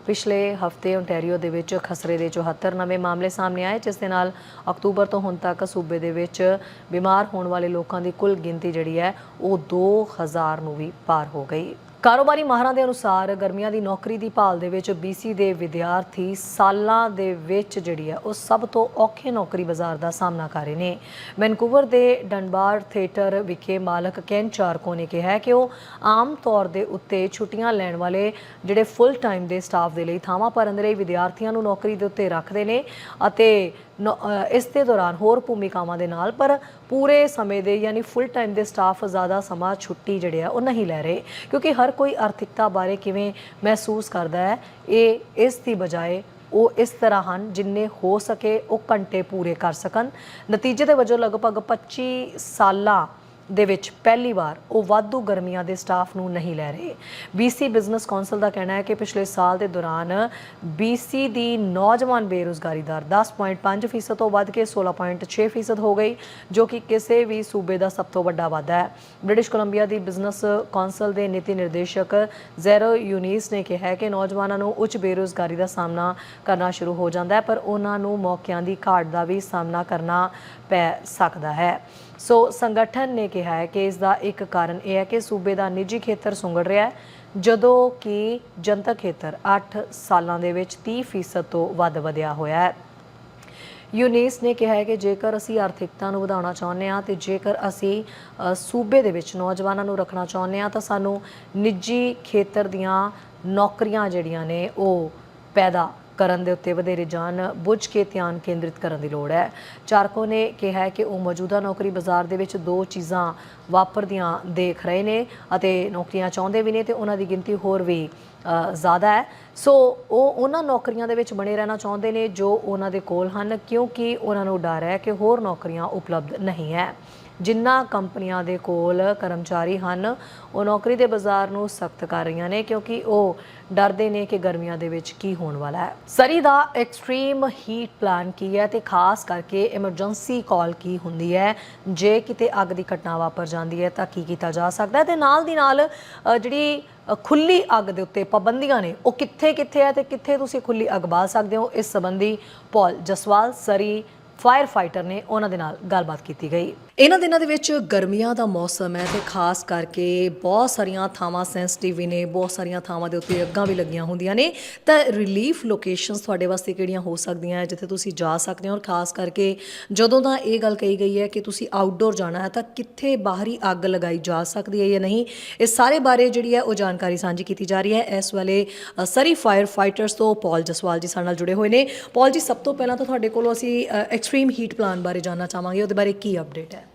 ਪਿਛਲੇ ਹਫ਼ਤੇ ਓਨਟਾਰੀਓ ਦੇ ਵਿੱਚ ਖਸਰੇ ਦੇ 74 ਨਵੇਂ ਮਾਮਲੇ ਸਾਹਮਣੇ ਆਏ, ਜਿਸ ਦੇ ਨਾਲ ਅਕਤੂਬਰ ਤੋਂ ਹੁਣ ਤੱਕ ਸੂਬੇ ਦੇ ਵਿੱਚ ਬਿਮਾਰ ਹੋਣ ਵਾਲੇ ਲੋਕਾਂ ਦੀ ਕੁੱਲ ਗਿਣਤੀ ਜਿਹੜੀ ਹੈ, ਉਹ 2000 ਨੂੰ ਵੀ ਪਾਰ ਹੋ ਗਈ। ਕਾਰੋਬਾਰੀ ਮਾਹਰਾਂ ਦੇ ਅਨੁਸਾਰ ਗਰਮੀਆਂ ਦੀ ਨੌਕਰੀ ਦੀ ਭਾਲ ਦੇ ਵਿੱਚ BC ਦੇ ਵਿਦਿਆਰਥੀ ਸਾਲਾਂ ਦੇ ਵਿੱਚ ਜਿਹੜੀ ਹੈ, ਉਹ ਸਭ ਤੋਂ ਔਖੇ ਨੌਕਰੀ ਬਾਜ਼ਾਰ ਦਾ ਸਾਹਮਣਾ ਕਰ ਰਹੇ ਨੇ। ਵੈਨਕੂਵਰ ਦੇ ਡਨਬਾਰ ਥੀਏਟਰ ਵਿਖੇ ਮਾਲਕ ਕੈਨ ਚਾਰਕੋ ਨੇ ਕਿਹਾ ਹੈ ਕਿ ਉਹ ਆਮ ਤੌਰ ਦੇ ਉੱਤੇ ਛੁੱਟੀਆਂ ਲੈਣ ਵਾਲੇ ਜਿਹੜੇ ਫੁੱਲ ਟਾਈਮ ਦੇ ਸਟਾਫ ਦੇ ਲਈ ਥਾਵਾਂ ਭਰਨ ਦੇ ਲਈ ਵਿਦਿਆਰਥੀਆਂ ਨੂੰ ਨੌਕਰੀ ਦੇ ਉੱਤੇ ਰੱਖਦੇ ਨੇ ਅਤੇ ਨੌ- ਇਸ ਦੇ ਦੌਰਾਨ ਹੋਰ ਭੂਮਿਕਾਵਾਂ ਦੇ ਨਾਲ, ਪਰ ਪੂਰੇ ਸਮੇਂ ਦੇ ਯਾਨੀ ਫੁੱਲ ਟਾਈਮ ਦੇ ਸਟਾਫ ਜ਼ਿਆਦਾ ਸਮਾਂ ਛੁੱਟੀ ਜਿਹੜੇ ਆ, ਉਹ ਨਹੀਂ ਲੈ ਰਹੇ। ਕਿਉਂਕਿ ਹਰ ਕੋਈ ਆਰਥਿਕਤਾ ਬਾਰੇ ਕਿਵੇਂ ਮਹਿਸੂਸ ਕਰਦਾ ਹੈ, ਇਹ ਇਸ ਦੀ ਬਜਾਏ ਉਹ ਇਸ ਤਰ੍ਹਾਂ ਹਨ ਜਿੰਨੇ ਹੋ ਸਕੇ ਉਹ ਘੰਟੇ ਪੂਰੇ ਕਰ ਸਕਣ। ਨਤੀਜੇ ਦੇ ਵਜੋਂ ਲਗਭਗ 25 ਸਾਲਾਂ ਦੇ ਵਿੱਚ ਪਹਿਲੀ ਵਾਰ ਉਹ ਵਾਧੂ ਗਰਮੀਆਂ ਦੇ ਸਟਾਫ ਨੂੰ ਨਹੀਂ ਲੈ ਰਹੇ। BC ਬਿਜ਼ਨਸ ਕੌਂਸਲ ਦਾ ਕਹਿਣਾ ਹੈ ਕਿ ਪਿਛਲੇ ਸਾਲ ਦੇ ਦੌਰਾਨ BC ਦੀ ਨੌਜਵਾਨ ਬੇਰੁਜ਼ਗਾਰੀ ਦਰ 10.5% ਤੋਂ ਵੱਧ ਕੇ 16.6% ਹੋ ਗਈ, ਜੋ ਕਿ ਕਿਸੇ ਵੀ ਸੂਬੇ ਦਾ ਸਭ ਤੋਂ ਵੱਡਾ ਵਾਧਾ ਹੈ। ਬ੍ਰਿਟਿਸ਼ ਕੋਲੰਬੀਆ ਦੀ ਬਿਜ਼ਨਸ ਕੌਂਸਲ ਦੇ ਨੀਤੀ ਨਿਰਦੇਸ਼ਕ ਜ਼ੈਰੋ ਯੂਨੀਸ ਨੇ ਕਿਹਾ ਕਿ ਨੌਜਵਾਨਾਂ ਨੂੰ ਉੱਚ ਬੇਰੁਜ਼ਗਾਰੀ ਦਾ ਸਾਹਮਣਾ ਕਰਨਾ ਸ਼ੁਰੂ ਹੋ ਜਾਂਦਾ ਹੈ, ਪਰ ਉਹਨਾਂ ਨੂੰ ਮੌਕਿਆਂ ਦੀ ਘਾਟ ਦਾ ਵੀ ਸਾਹਮਣਾ ਕਰਨਾ ਪੈ ਸਕਦਾ ਹੈ। ਸੋ ਸੰਗਠਨ ਨੇ ਕਿਹਾ ਹੈ ਕਿ ਇਸ ਦਾ ਇੱਕ ਕਾਰਨ ਇਹ ਹੈ ਕਿ ਸੂਬੇ ਦਾ ਨਿੱਜੀ ਖੇਤਰ ਸੁੰਗੜ ਰਿਹਾ ਹੈ, ਜਦੋਂ ਕਿ ਜਨਤਕ ਖੇਤਰ 8 ਸਾਲਾਂ ਦੇ ਵਿੱਚ 30% ਤੋਂ ਵੱਧ ਵਧਿਆ ਹੋਇਆ ਹੈ। ਯੂਨੀਸ ਨੇ ਕਿਹਾ ਹੈ ਕਿ ਜੇਕਰ ਅਸੀਂ ਆਰਥਿਕਤਾ ਨੂੰ ਵਧਾਉਣਾ ਚਾਹੁੰਦੇ ਹਾਂ ਤੇ ਜੇਕਰ ਅਸੀਂ ਸੂਬੇ ਦੇ ਵਿੱਚ ਨੌਜਵਾਨਾਂ ਨੂੰ ਰੱਖਣਾ ਚਾਹੁੰਦੇ ਹਾਂ ਤਾਂ ਸਾਨੂੰ ਨਿੱਜੀ ਖੇਤਰ ਦੀਆਂ ਨੌਕਰੀਆਂ ਜਿਹੜੀਆਂ ਨੇ ਉਹ ਪੈਦਾ ਕਰਨ ਦੇ ਉੱਤੇ ਵਧੇਰੇ ਜਾਣ ਬੁੱਝ ਕੇ ਧਿਆਨ ਕੇਂਦਰਿਤ ਕਰਨ ਦੀ ਲੋੜ ਹੈ। ਚਾਰਕੋ ਨੇ ਕਿਹਾ ਹੈ ਕਿ ਉਹ ਮੌਜੂਦਾ ਨੌਕਰੀ ਬਾਜ਼ਾਰ ਦੇ ਵਿੱਚ ਦੋ ਚੀਜ਼ਾਂ ਵਾਪਰਦੀਆਂ ਦੇਖ ਰਹੇ ਨੇ ਅਤੇ ਨੌਕਰੀਆਂ ਚਾਹੁੰਦੇ ਵੀ ਨੇ ਤੇ ਉਹਨਾਂ ਦੀ ਗਿਣਤੀ ਹੋਰ ਵੀ ਜ਼ਿਆਦਾ ਹੈ। ਸੋ ਉਹ ਉਹਨਾਂ ਨੌਕਰੀਆਂ ਦੇ ਵਿੱਚ ਬਣੇ ਰਹਿਣਾ ਚਾਹੁੰਦੇ ਨੇ ਜੋ ਉਹਨਾਂ ਦੇ ਕੋਲ ਹਨ ਕਿਉਂਕਿ ਉਹਨਾਂ ਨੂੰ ਡਰ ਹੈ ਕਿ ਹੋਰ ਨੌਕਰੀਆਂ ਉਪਲਬਧ ਨਹੀਂ ਹੈ। ਜਿਨ੍ਹਾਂ ਕੰਪਨੀਆਂ ਦੇ ਕੋਲ ਕਰਮਚਾਰੀ ਹਨ ਉਹ ਨੌਕਰੀ ਦੇ ਬਾਜ਼ਾਰ ਨੂੰ ਸਖਤ ਕਰ ਰਹੀਆਂ ਨੇ ਕਿਉਂਕਿ ਉਹ ਡਰਦੇ ਨੇ ਕਿ ਗਰਮੀਆਂ ਦੇ ਵਿੱਚ ਕੀ ਹੋਣ ਵਾਲਾ ਹੈ। ਸਰੀ ਦਾ ਐਕਸਟ੍ਰੀਮ ਹੀਟ ਪਲਾਨ ਕੀ ਹੈ ਤੇ ਖਾਸ ਕਰਕੇ ਐਮਰਜੈਂਸੀ ਕਾਲ ਕੀ ਹੁੰਦੀ ਹੈ? ਜੇ ਕਿਤੇ ਅੱਗ ਦੀ ਘਟਨਾ ਵਾਪਰ ਜਾਂਦੀ ਹੈ ਤਾਂ ਕੀ ਕੀਤਾ ਜਾ ਸਕਦਾ ਹੈ? ਤੇ ਨਾਲ ਦੀ ਨਾਲ ਜਿਹੜੀ ਅ, ਖੁੱਲੀ ਅੱਗ ਦੇ ਉੱਤੇ ਪਾਬੰਦੀਆਂ ਨੇ ਉਹ ਕਿੱਥੇ ਕਿੱਥੇ ਹੈ ਤੇ ਕਿੱਥੇ ਤੁਸੀਂ ਖੁੱਲੀ ਅੱਗ ਬਾਲ ਸਕਦੇ ਹੋ? ਇਸ ਸੰਬੰਧੀ Paul Jaswal Surrey fire fighter ਨੇ ਉਹਨਾਂ ਦੇ ਨਾਲ ਗੱਲਬਾਤ ਕੀਤੀ ਗਈ। ਇਹਨਾਂ ਦਿਨਾਂ ਦੇ ਵਿੱਚ ਗਰਮੀਆਂ ਦਾ ਮੌਸਮ ਹੈ ਤੇ ਖਾਸ ਕਰਕੇ ਬਹੁਤ ਸਾਰੀਆਂ ਥਾਵਾਂ ਸੈਂਸਿਟਿਵ ਵੀ ਨੇ, ਬਹੁਤ ਸਾਰੀਆਂ ਥਾਵਾਂ ਦੇ ਉੱਤੇ ਅੱਗਾਂ ਵੀ ਲੱਗੀਆਂ ਹੁੰਦੀਆਂ ਨੇ। ਤਾਂ ਰਿਲੀਫ ਲੋਕੇਸ਼ਨਸ ਤੁਹਾਡੇ ਵਾਸਤੇ ਕਿਹੜੀਆਂ ਹੋ ਸਕਦੀਆਂ ਹੈ, ਜਿੱਥੇ ਤੁਸੀਂ ਜਾ ਸਕਦੇ ਹੋ ਔਰ ਖਾਸ ਕਰਕੇ ਜਦੋਂ ਦਾ ਇਹ ਗੱਲ ਕਹੀ ਗਈ ਹੈ ਕਿ ਤੁਸੀਂ ਆਊਟਡੋਰ ਜਾਣਾ ਹੈ ਤਾਂ ਕਿੱਥੇ ਬਾਹਰੀ ਅੱਗ ਲਗਾਈ ਜਾ ਸਕਦੀ ਹੈ ਜਾਂ ਨਹੀਂ ਇਸ ਸਾਰੇ ਬਾਰੇ ਜਿਹੜੀ ਹੈ ਉਹ ਜਾਣਕਾਰੀ ਸਾਂਝੀ ਕੀਤੀ ਜਾ ਰਹੀ ਹੈ। ਇਸ ਵੇਲੇ ਸਰੀ ਫਾਇਰ ਫਾਈਟਰਸ ਤੋਂ ਪੌਲ ਜਸਵਾਲ ਜੀ ਸਾਡੇ ਨਾਲ ਜੁੜੇ ਹੋਏ ਨੇ। ਪੌਲ ਜੀ, ਸਭ ਤੋਂ ਪਹਿਲਾਂ ਤਾਂ ਤੁਹਾਡੇ ਕੋਲੋਂ ਅਸੀਂ ਐਕਸਟ੍ਰੀਮ ਹੀਟ ਪਲਾਨ ਬਾਰੇ ਜਾਣਨਾ ਚਾਹਾਂਗੇ, ਉਹਦੇ ਬਾਰੇ ਕੀ ਅਪਡੇਟ ਹੈ?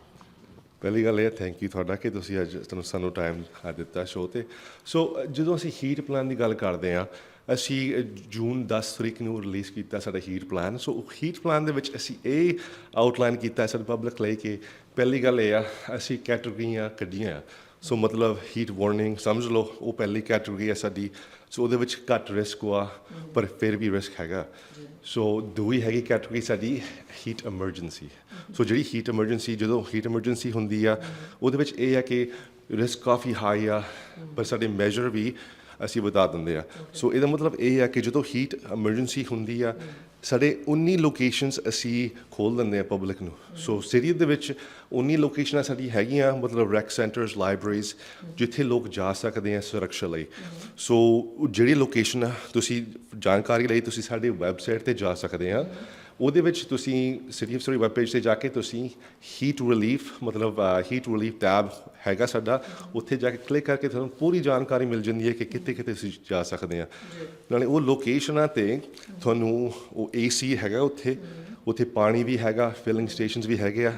ਪਹਿਲੀ ਗੱਲ ਇਹ ਥੈਂਕ ਯੂ ਤੁਹਾਡਾ ਕਿ ਤੁਸੀਂ ਅੱਜ ਤੁਹਾਨੂੰ ਸਾਨੂੰ ਟਾਈਮ ਦਿੱਤਾ ਸ਼ੋਅ ਤੇ। ਸੋ ਜਦੋਂ ਅਸੀਂ ਹੀਟ ਪਲਾਨ ਦੀ ਗੱਲ ਕਰਦੇ ਹਾਂ, ਅਸੀਂ ਜੂਨ 10 ਤਰੀਕ ਨੂੰ ਰਿਲੀਜ਼ ਕੀਤਾ ਸਾਡਾ heat plan so heat plan ਦੇ ਵਿੱਚ ਅਸੀਂ ਇਹ ਆਊਟਲਾਈਨ ਕੀਤਾ ਸਾਡੀ ਪਬਲਿਕ ਲਈ ਕਿ ਪਹਿਲੀ ਗੱਲ ਇਹ ਆ, ਅਸੀਂ ਕੈਟਾਗਰੀਆਂ ਕੱਢੀਆਂ ਆ। ਸੋ ਮਤਲਬ ਹੀਟ ਵਾਰਨਿੰਗ ਸਮਝ ਲਓ, ਉਹ ਪਹਿਲੀ ਕੈਟਾਗਰੀ ਹੈ ਸਾਡੀ। ਸੋ ਉਹਦੇ ਵਿੱਚ ਘੱਟ ਰਿਸਕ ਆ ਪਰ ਫਿਰ ਵੀ ਰਿਸਕ ਹੈਗਾ। ਸੋ ਦੂਈ ਹੈਗੀ ਕੈਟਾਗਰੀ ਸਾਡੀ ਹੀਟ ਐਮਰਜੈਂਸੀ ਸੋ ਜਿਹੜੀ ਹੀਟ ਐਮਰਜੈਂਸੀ ਜਦੋਂ ਹੀਟ ਐਮਰਜੈਂਸੀ ਹੁੰਦੀ ਆ ਉਹਦੇ ਵਿੱਚ ਇਹ ਆ ਕਿ ਰਿਸਕ ਕਾਫੀ ਹਾਈ ਆ ਪਰ ਸਾਡੇ ਮੈਜਰ ਵੀ ਅਸੀਂ ਵਧਾ ਦਿੰਦੇ ਆ। ਸੋ ਇਹਦਾ ਮਤਲਬ ਇਹ ਆ ਕਿ ਜਦੋਂ ਹੀਟ ਐਮਰਜੈਂਸੀ ਹੁੰਦੀ ਆ, ਸਾਡੇ 19 ਲੋਕੇਸ਼ਨਸ ਅਸੀਂ ਖੋਲ ਦਿੰਦੇ ਆ ਪਬਲਿਕ ਨੂੰ। ਸੋ ਸਿਟੀ ਦੇ ਵਿੱਚ 19 ਲੋਕੇਸ਼ਨਾਂ ਸਾਡੀ ਹੈਗੀਆਂ, ਮਤਲਬ ਰੈਕ ਸੈਂਟਰਸ ਲਾਇਬ੍ਰੇਰੀਜ਼ ਜਿੱਥੇ ਲੋਕ ਜਾ ਸਕਦੇ ਆ ਸੁਰੱਖਿਆ ਲਈ। ਸੋ ਜਿਹੜੀ ਲੋਕੇਸ਼ਨ ਤੁਸੀਂ ਜਾਣਕਾਰੀ ਲਈ ਤੁਸੀਂ ਸਾਡੀ ਵੈਬਸਾਈਟ ਤੇ ਜਾ ਸਕਦੇ ਆ। ਉਹਦੇ ਵਿੱਚ ਤੁਸੀਂ city of Surrey web page ਤੇ ਜਾ ਕੇ ਤੁਸੀਂ ਹੀਟ ਰਿਲੀਫ ਮਤਲਬ ਹੀਟ ਰਿਲੀਫ ਟੈਬ ਹੈਗਾ ਸਾਡਾ ਉੱਥੇ ਜਾ ਕੇ ਕਲਿੱਕ ਕਰਕੇ ਤੁਹਾਨੂੰ ਪੂਰੀ ਜਾਣਕਾਰੀ ਮਿਲ ਜਾਂਦੀ ਹੈ ਕਿ ਕਿੱਥੇ ਕਿੱਥੇ ਤੁਸੀਂ ਜਾ ਸਕਦੇ ਆ ਨਾਲੇ ਉਹ ਲੋਕੇਸ਼ਨਾਂ ਤੇ ਤੁਹਾਨੂੰ ਉਹ ਏਸੀ ਹੈਗਾ ਉੱਥੇ ਉੱਥੇ ਪਾਣੀ ਵੀ ਹੈਗਾ ਫਿਲਿੰਗ ਸਟੇਸ਼ਨਸ ਵੀ ਹੈਗੇ ਆ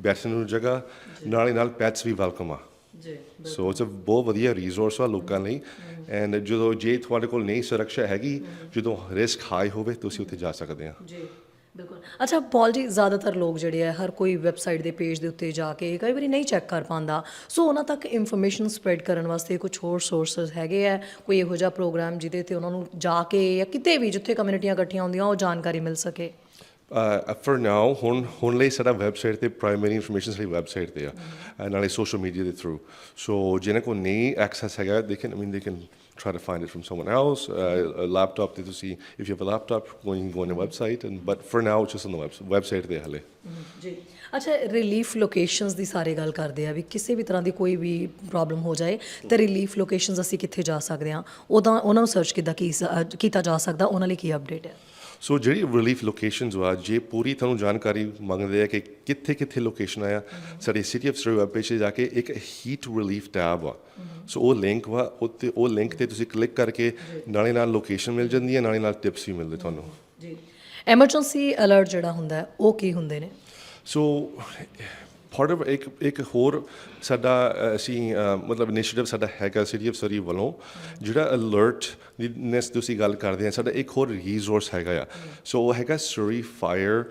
ਬੈਠਣ ਨੂੰ ਜਗ੍ਹਾ ਨਾਲੇ ਨਾਲ ਪੈਟਸ ਵੀ ਵੈਲਕਮ ਆ। ਜੀ ਸੋ ਇਟਸ ਅ ਬਹੁਤ ਵਧੀਆ ਰਿਸੋਰਸ ਆ ਲੋਕਾਂ ਲਈ। ਐਂਡ ਜਦੋਂ ਜੇ ਤੁਹਾਡੇ ਕੋਲ ਨਹੀਂ ਸੁਰੱਖਿਆ ਹੈਗੀ ਜਦੋਂ ਰਿਸਕ ਹਾਈ ਹੋਵੇ ਤੁਸੀਂ ਉੱਥੇ ਜਾ ਸਕਦੇ ਆ ਜੀ। ਬਿਲਕੁਲ। ਅੱਛਾ ਪੌਲ ਜੀ ਜ਼ਿਆਦਾਤਰ ਲੋਕ ਜਿਹੜੇ ਆ ਹਰ ਕੋਈ ਵੈਬਸਾਈਟ ਦੇ ਪੇਜ ਦੇ ਉੱਤੇ ਜਾ ਕੇ ਕਈ ਵਾਰੀ ਨਹੀਂ ਚੈੱਕ ਕਰ ਪਾਉਂਦਾ। ਸੋ ਉਹਨਾਂ ਤੱਕ ਇਨਫੋਰਮੇਸ਼ਨ ਸਪਰੈਡ ਕਰਨ ਵਾਸਤੇ ਕੁਝ ਹੋਰ ਸੋਰਸਸ ਹੈਗੇ ਆ ਕੋਈ ਇਹੋ ਜਿਹਾ ਪ੍ਰੋਗਰਾਮ ਜਿਹਦੇ ਤੇ ਉਹਨਾਂ ਨੂੰ ਜਾ ਕੇ ਜਾਂ ਕਿਤੇ ਵੀ ਜਿੱਥੇ ਕਮਿਊਨਿਟੀਆਂ ਇਕੱਠੀਆਂ ਹੁੰਦੀਆਂ ਉਹ ਜਾਣਕਾਰੀ ਮਿਲ ਸਕੇ। ਫॉर ਨਾਓ ਹੁਣ ਹੁਣ ਲਈ ਸਾਡਾ ਵੈਬਸਾਈਟ ਤੇ ਪ੍ਰਾਇਮਰੀ ਇਨਫੋਰਮੇਸ਼ਨ ਸਾਡੀ ਵੈਬਸਾਈਟ ਤੇ ਆ ਨਾਲੇ ਸੋਸ਼ਲ ਮੀਡੀਆ ਦੇ ਥਰੂ ਸੋ ਜਿਹਨਾਂ ਕੋਲ ਨਹੀਂ ਐਕਸੈਸ ਹੈਗਾ ਦੇ can I mean they can try to find it from someone else uh, a laptop ਤੇ ਤੁਸੀਂ if you have a laptop going go on the website and but for now it's just on the website website ਤੇ ਹਲੇ ਜੀ ਅੱਛਾ relief locations ਦੀ ਸਾਰੇ ਗੱਲ ਕਰਦੇ ਆ ਵੀ ਕਿਸੇ ਵੀ ਤਰ੍ਹਾਂ ਦੀ ਕੋਈ ਵੀ ਪ੍ਰੋਬਲਮ ਹੋ ਜਾਏ ਤਾਂ ਰਿਲੀਫ ਲੋਕੇਸ਼ਨਸ ਅਸੀਂ ਕਿੱਥੇ ਜਾ ਸਕਦੇ ਆ ਉਹਦਾ ਉਹਨਾਂ ਨੂੰ ਸਰਚ ਕਿੱਦਾਂ ਕੀ ਕੀਤਾ ਜਾ ਸਕਦਾ ਉਹਨਾਂ ਲਈ ਕੀ ਅਪਡੇਟ ਹੈ ਸੋ ਜਿਹੜੀ ਰਿਲੀਫ ਲੋਕੇਸ਼ਨਸ ਵਾ ਜੇ ਪੂਰੀ ਤੁਹਾਨੂੰ ਜਾਣਕਾਰੀ ਮੰਗਦੇ ਆ ਕਿ ਕਿੱਥੇ ਕਿੱਥੇ ਲੋਕੇਸ਼ਨ ਆ ਸਾਡੀ city of Surrey web page ਤੇ ਜਾ ਕੇ ਇੱਕ ਹੀਟ ਰਿਲੀਫ ਟੈਬ ਆ। ਸੋ ਉਹ ਲਿੰਕ ਵਾ ਉੱਤੇ ਉਹ ਲਿੰਕ ਤੇ ਤੁਸੀਂ ਕਲਿੱਕ ਕਰਕੇ ਨਾਲੇ ਨਾਲ ਲੋਕੇਸ਼ਨ ਮਿਲ ਜਾਂਦੀ ਹੈ ਨਾਲੇ ਨਾਲ ਟਿਪਸ ਵੀ ਮਿਲਦੇ ਤੁਹਾਨੂੰ। ਜੀ। ਐਮਰਜੈਂਸੀ ਅਲਰਟ ਜਿਹੜਾ ਹੁੰਦਾ ਉਹ ਕੀ ਹੁੰਦੇ ਨੇ? ਸੋ part ਇੱਕ ਇੱਕ ਹੋਰ ਸਾਡਾ ਅਸੀਂ ਮਤਲਬ ਇਨੀਸ਼ੀਏਟਿਵ ਸਾਡਾ ਹੈਗਾ ਸਿਟੀ ਆਫ ਸਰੀ ਵੱਲੋਂ, ਜਿਹੜਾ ਅਲਰਟ ਦੀ ਨੈਸ ਤੁਸੀਂ ਗੱਲ ਕਰਦੇ ਆ, ਸਾਡਾ ਇੱਕ ਹੋਰ ਰਿਸੋਰਸ ਹੈਗਾ ਆ। ਸੋ ਉਹ ਹੈਗਾ Surrey fire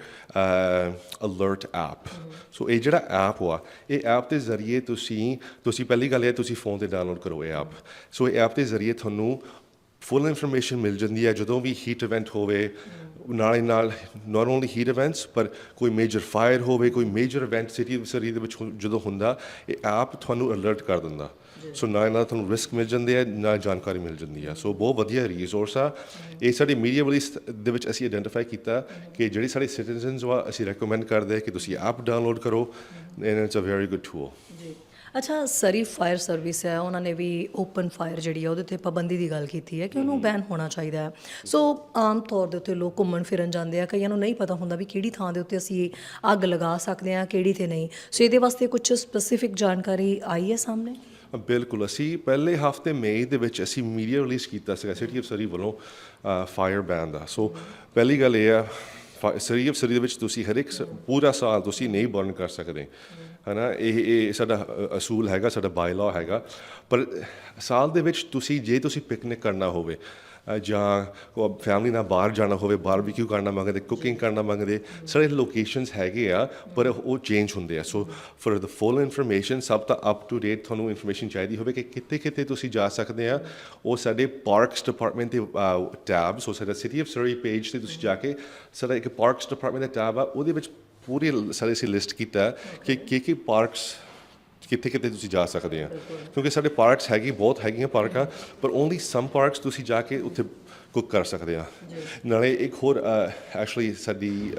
alert app so ਇਹ ਜਿਹੜਾ ਐਪ ਵਾ, ਇਹ ਐਪ ਦੇ ਜ਼ਰੀਏ ਤੁਸੀਂ ਤੁਸੀਂ ਪਹਿਲੀ ਗੱਲ ਇਹ ਤੁਸੀਂ ਫੋਨ ਤੇ ਡਾਊਨਲੋਡ ਕਰੋ ਇਹ ਐਪ ਸੋ ਇਹ ਐਪ ਦੇ ਜ਼ਰੀਏ ਤੁਹਾਨੂੰ ਫੁੱਲ ਇਨਫੋਰਮੇਸ਼ਨ ਮਿਲ ਜਾਂਦੀ ਹੈ ਜਦੋਂ ਵੀ ਹੀਟ ਇਵੈਂਟ ਹੋਵੇ ਨਾਲੇ ਨਾਲ ਨਾਟ ਓਨਲੀ ਹੀਟ ਇਵੈਂਟਸ ਪਰ ਕੋਈ ਮੇਜਰ ਫਾਇਰ ਹੋਵੇ ਕੋਈ ਮੇਜਰ ਇਵੈਂਟ ਸਿਟੀ ਸਿਟੀ ਦੇ ਵਿੱਚ ਹੁ- ਜਦੋਂ ਹੁੰਦਾ ਇਹ ਐਪ ਤੁਹਾਨੂੰ ਅਲਰਟ ਕਰ ਦਿੰਦਾ। ਸੋ ਨਾਲੇ ਨਾਲ ਤੁਹਾਨੂੰ ਰਿਸਕ ਮਿਲ ਜਾਂਦੇ ਆ ਨਾਲ ਜਾਣਕਾਰੀ ਮਿਲ ਜਾਂਦੀ ਆ। ਸੋ ਬਹੁਤ ਵਧੀਆ ਰਿਸੋਰਸ ਆ। ਇਹ ਸਾਡੀ ਮੀਡੀਆ ਵਾਲੀ ਦੇ ਵਿੱਚ ਅਸੀਂ ਆਇਡੈਂਟੀਫਾਈ ਕੀਤਾ ਕਿ ਜਿਹੜੇ ਸਾਡੇ ਸਿਟੀਜ਼ਨਸ ਵਾ ਅਸੀਂ ਰეკਮੈਂਡ ਕਰਦੇ ਆ ਕਿ ਤੁਸੀਂ ਐਪ ਡਾਊਨਲੋਡ ਕਰੋ and it's a very good tool ਜੀ। ਅੱਛਾ ਸਰੀ ਫਾਇਰ ਸਰਵਿਸ ਹੈ ਉਹਨਾਂ ਨੇ ਵੀ ਓਪਨ ਫਾਇਰ ਜਿਹੜੀ ਹੈ ਉਹਦੇ ਤੇ ਪਾਬੰਦੀ ਦੀ ਗੱਲ ਕੀਤੀ ਹੈ ਕਿ ਉਹਨੂੰ ਬੈਨ ਹੋਣਾ ਚਾਹੀਦਾ ਹੈ। ਸੋ ਆਮ ਤੌਰ ਦੇ ਉੱਤੇ ਲੋਕ ਘੁੰਮਣ ਫਿਰਨ ਜਾਂਦੇ ਆ ਕਈਆਂ ਨੂੰ ਨਹੀਂ ਪਤਾ ਹੁੰਦਾ ਵੀ ਕਿਹੜੀ ਥਾਂ ਦੇ ਉੱਤੇ ਅਸੀਂ ਅੱਗ ਲਗਾ ਸਕਦੇ ਆ ਕਿਹੜੀ ਤੇ ਨਹੀਂ। ਸੋ ਇਹਦੇ ਵਾਸਤੇ ਕੁਝ ਸਪੈਸੀਫਿਕ ਜਾਣਕਾਰੀ ਆਈ ਹੈ ਸਾਹਮਣੇ? ਬਿਲਕੁਲ ਅਸੀਂ ਪਹਿਲੇ ਹਫ਼ਤੇ ਮਈ ਦੇ ਵਿੱਚ ਅਸੀਂ ਮੀਡੀਆ ਰਿਲੀਜ਼ ਕੀਤਾ ਸੀਗਾ ਸਿਟੀ ਆਫ ਸਰੀ ਵੱਲੋਂ ਫਾਇਰ ਬੈਨ ਦਾ। ਸੋ ਪਹਿਲੀ ਗੱਲ ਇਹ ਆ ਸਰੀ ਆਫ ਸਰੀ ਦੇ ਵਿੱਚ ਤੁਸੀਂ ਹਰ ਇੱਕ ਪੂਰਾ ਸਾਲ ਤੁਸੀਂ ਨਹੀਂ ਬਰਨ ਕਰ ਸਕਦੇ। ਹਨਾ ਇਹ ਇਹ ਸਾਡਾ ਅਸੂਲ ਹੈਗਾ ਸਾਡਾ ਬਾਇਲਾ ਹੈਗਾ। ਪਰ ਸਾਲ ਦੇ ਵਿੱਚ ਤੁਸੀਂ ਜੇ ਤੁਸੀਂ ਪਿਕਨਿਕ ਕਰਨਾ ਹੋਵੇ ਅ, ਜਾਂ ਫੈਮਿਲੀ ਨਾਲ ਬਾਹਰ ਜਾਣਾ ਹੋਵੇ ਬਾਰਬੀਕਿਊ ਕਰਨਾ ਮੰਗਦੇ ਕੁਕਿੰਗ ਕਰਨਾ ਮੰਗਦੇ ਸਾਰੇ ਲੋਕੇਸ਼ਨਸ ਹੈਗੇ ਆ ਪਰ ਉਹ ਚੇਂਜ ਹੁੰਦੇ ਆ। ਸੋ ਫॉर ਦ ਫੁੱਲ ਇਨਫੋਰਮੇਸ਼ਨ ਸਭ ਤਾਂ ਅਪ ਟੂ ਡੇਟ ਤੁਹਾਨੂੰ ਇਨਫੋਰਮੇਸ਼ਨ ਚਾਹੀਦੀ ਹੋਵੇ ਕਿ ਕਿੱਥੇ ਕਿੱਥੇ ਤੁਸੀਂ ਜਾ ਸਕਦੇ ਆ। ਉਹ ਸਾਡੇ ਪਾਰਕਸ ਡਿਪਾਰਟਮੈਂਟ ਦੇ ਟੈਬ ਸੋ ਸਾਡਾ ਸਿਟੀ ਆਫ ਸਰੀ ਪੇਜ ਤੇ ਤੁਸੀਂ ਜਾ ਕੇ ਸਾਡਾ ਇੱਕ ਪਾਰਕਸ ਡਿਪਾਰਟਮੈਂਟ ਦਾ ਟੈਬ ਆ ਉਹਦੇ ਵਿੱਚ ਪੂਰੀ ਸਾਰੇ ਅਸੀਂ ਲਿਸਟ ਕੀਤਾ ਕਿ ਕੀ ਕੀ ਪਾਰਕਸ ਕਿੱਥੇ ਕਿੱਥੇ ਤੁਸੀਂ ਜਾ ਸਕਦੇ ਆ ਕਿਉਂਕਿ ਸਾਡੇ ਪਾਰਕਸ ਹੈਗੀ ਬਹੁਤ ਹੈਗੀਆਂ ਪਾਰਕਾਂ ਪਰ ਓਨਲੀ ਸਮ ਪਾਰਕਸ ਤੁਸੀਂ ਜਾ ਕੇ ਉੱਥੇ ਕੁੱਕ ਕਰ ਸਕਦੇ ਆ ਨਾਲੇ ਇੱਕ ਹੋਰ ਐਕਚੁਅਲੀ ਸਾਡੀ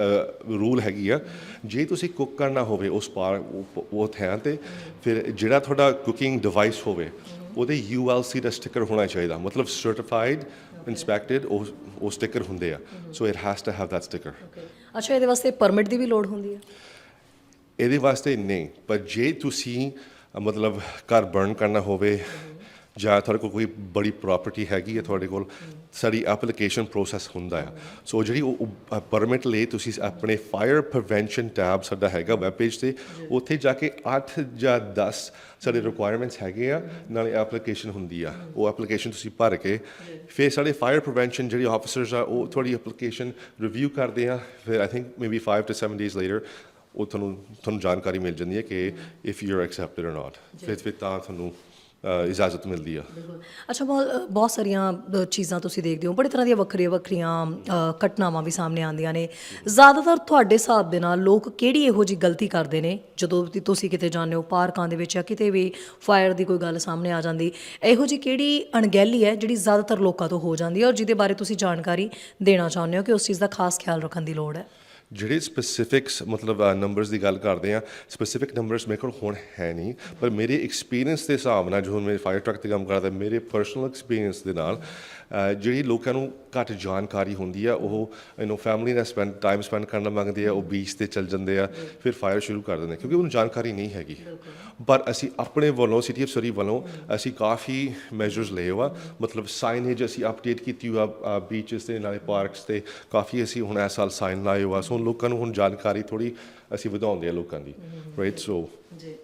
ਰੂਲ ਹੈਗੀ ਆ ਜੇ ਤੁਸੀਂ ਕੁੱਕ ਕਰਨਾ ਹੋਵੇ ਉਸ ਪਾਰਕ ਉਹ ਥਾਂ ਤੇ ਫਿਰ ਜਿਹੜਾ ਤੁਹਾਡਾ ਕੁਕਿੰਗ ਡਿਵਾਈਸ ਹੋਵੇ ਉਹਦੇ ULC ਦਾ ਸਟicker ਹੋਣਾ ਚਾਹੀਦਾ। ਮਤਲਬ ਸਰਟੀਫਾਈਡ ਇਨਸਪੈਕਟਡ ਉਹ ਸਟicker ਹੁੰਦੇ ਆ। So it has to have that sticker ਅੱਛਾ ਇਹਦੇ ਵਾਸਤੇ ਪਰਮਿਟ ਦੀ ਵੀ ਲੋੜ ਹੁੰਦੀ ਹੈ? ਇਹਦੇ ਵਾਸਤੇ ਨਹੀਂ ਪਰ ਜੇ ਤੁਸੀਂ ਅ, ਮਤਲਬ ਘਰ ਬਰਨ ਕਰਨਾ ਹੋਵੇ ਜਾਂ ਤੁਹਾਡੇ ਕੋਲ ਕੋਈ ਬੜੀ ਪ੍ਰਾਪਰਟੀ ਹੈਗੀ ਹੈ ਤੁਹਾਡੇ ਕੋਲ ਸਾਡੀ ਐਪਲੀਕੇਸ਼ਨ ਪ੍ਰੋਸੈਸ ਹੁੰਦਾ ਆ। ਸੋ ਜਿਹੜੀ ਉਹ ਪਰਮਿਟ ਲਈ ਤੁਸੀਂ ਆਪਣੇ ਫਾਇਰ ਪ੍ਰੀਵੈਂਸ਼ਨ ਟੈਬ ਸਾਡਾ ਹੈਗਾ ਵੈਬ ਪੇਜ ਤੇ ਉੱਥੇ ਜਾ ਕੇ 8 ਜਾਂ 10 ਸਾਡੇ ਰਿਕੁਆਇਰਮੈਂਟਸ ਹੈਗੇ ਆ ਨਾਲੇ ਐਪਲੀਕੇਸ਼ਨ ਹੁੰਦੀ ਆ। ਉਹ ਐਪਲੀਕੇਸ਼ਨ ਤੁਸੀਂ ਭਰ ਕੇ ਫਿਰ ਸਾਡੇ ਫਾਇਰ ਪ੍ਰੀਵੈਂਸ਼ਨ ਜਿਹੜੀ ਆਫੀਸਰਸ ਆ ਉਹ ਤੁਹਾਡੀ ਐਪਲੀਕੇਸ਼ਨ ਰਿਵਿਊ ਕਰਦੇ ਆ। ਫਿਰ I think maybe 5 to 7 days later ਉਹ ਤੁਹਾਨੂੰ ਤੁਹਾਨੂੰ ਜਾਣਕਾਰੀ ਮਿਲ ਜਾਂਦੀ ਹੈ ਕਿ if you are accepted or not ਫਿਰ ਫਿਰ ਤਾਂ ਤੁਹਾਨੂੰ ਇਜਾਜ਼ਤ ਮਿਲਦੀ ਆ। ਅੱਛਾ, ਬਹੁਤ ਬਹੁਤ ਸਾਰੀਆਂ ਚੀਜ਼ਾਂ ਤੁਸੀਂ ਦੇਖਦੇ ਹੋ। ਬੜੇ ਤਰ੍ਹਾਂ ਦੀਆਂ ਵੱਖਰੀਆਂ ਵੱਖਰੀਆਂ ਘਟਨਾਵਾਂ ਵੀ ਸਾਹਮਣੇ ਆਉਂਦੀਆਂ ਨੇ। ਜ਼ਿਆਦਾਤਰ ਤੁਹਾਡੇ ਹਿਸਾਬ ਦੇ ਨਾਲ ਲੋਕ ਕਿਹੜੀ ਇਹੋ ਜੀ ਗਲਤੀ ਕਰਦੇ ਨੇ? ਜਦੋਂ ਤੁਸੀਂ ਕਿਤੇ ਜਾਂਦੇ ਹੋ ਪਾਰਕਾਂ ਦੇ ਵਿੱਚ ਜਾਂ ਕਿਤੇ ਵੀ ਫਾਇਰ ਦੀ ਕੋਈ ਗੱਲ ਸਾਹਮਣੇ ਆ ਜਾਂਦੀ, ਇਹੋ ਜੀ ਕਿਹੜੀ ਅਣਗਹਿਲੀ ਹੈ ਜਿਹੜੀ ਜ਼ਿਆਦਾਤਰ ਲੋਕਾਂ ਤੋਂ ਹੋ ਜਾਂਦੀ ਹੈ ਔਰ ਜਿਹਦੇ ਬਾਰੇ ਤੁਸੀਂ ਜਾਣਕਾਰੀ ਦੇਣਾ ਚਾਹੁੰਦੇ ਹੋ ਕਿ ਉਸ ਚੀਜ਼ ਦਾ ਖਾਸ ਖਿਆਲ ਰੱਖਣ ਦੀ ਲੋੜ ਹੈ? ਜਿਹੜੇ ਸਪੈਸਿਫਿਕਸ ਮਤਲਬ ਨੰਬਰਸ ਦੀ ਗੱਲ ਕਰਦੇ ਆ ਸਪੈਸਿਫਿਕ ਨੰਬਰਸ ਮੇਰੇ ਕੋਲ ਹੁਣ ਹੈ ਨਹੀਂ, ਪਰ ਮੇਰੇ ਐਕਸਪੀਰੀਅੰਸ ਦੇ ਹਿਸਾਬ ਨਾਲ ਜਦੋਂ ਮੈਂ ਫਾਇਰ ਟਰੱਕ ਤੇ ਕੰਮ ਕਰਦਾ, ਮੇਰੇ ਪਰਸਨਲ ਐਕਸਪੀਰੀਅੰਸ ਦੇ ਨਾਲ ਜਿਹੜੀ ਲੋਕਾਂ ਨੂੰ ਘੱਟ ਜਾਣਕਾਰੀ ਹੁੰਦੀ ਆ ਉਹ ਯੂ نو ਫੈਮਿਲੀ ਨਾਲ ਸਪੈਂਡ ਟਾਈਮ ਸਪੈਂਡ ਕਰਨਾ ਮੰਗਦੇ ਆ ਉਹ ਬੀਚ ਤੇ ਚੱਲ ਜਾਂਦੇ ਆ ਫਿਰ ਫਾਇਰ ਸ਼ੁਰੂ ਕਰ ਦਿੰਦੇ ਕਿਉਂਕਿ ਉਹਨੂੰ ਜਾਣਕਾਰੀ ਨਹੀਂ ਹੈਗੀ। ਪਰ ਅਸੀਂ ਆਪਣੇ ਵੱਲੋਂ ਸਿਟੀ ਆਫ ਸਰੀ ਵੱਲੋਂ ਅਸੀਂ ਕਾਫੀ ਮੈਜਰਸ ਲਏ ਵਾ ਮਤਲਬ ਸਾਈਨੇਜ ਅਸੀਂ ਅਪਡੇਟ ਕੀਤੀ ਹੋਆ ਬੀਚਸ ਤੇ ਨਾਲੇ ਪਾਰਕਸ ਤੇ ਕਾਫੀ ਅਸੀਂ ਹੁਣ ਇਸ ਸਾਲ ਸਾਈਨ ਲਾਏ ਹੋਆ ਸੋ ਲੋਕਾਂ ਨੂੰ ਹੁਣ ਜਾਣਕਾਰੀ ਥੋੜੀ ਅਸੀਂ ਵਧਾਉਂਦੇ ਆ ਲੋਕਾਂ ਦੀ ਰਾਈਟ ਸੋ ਜੀ।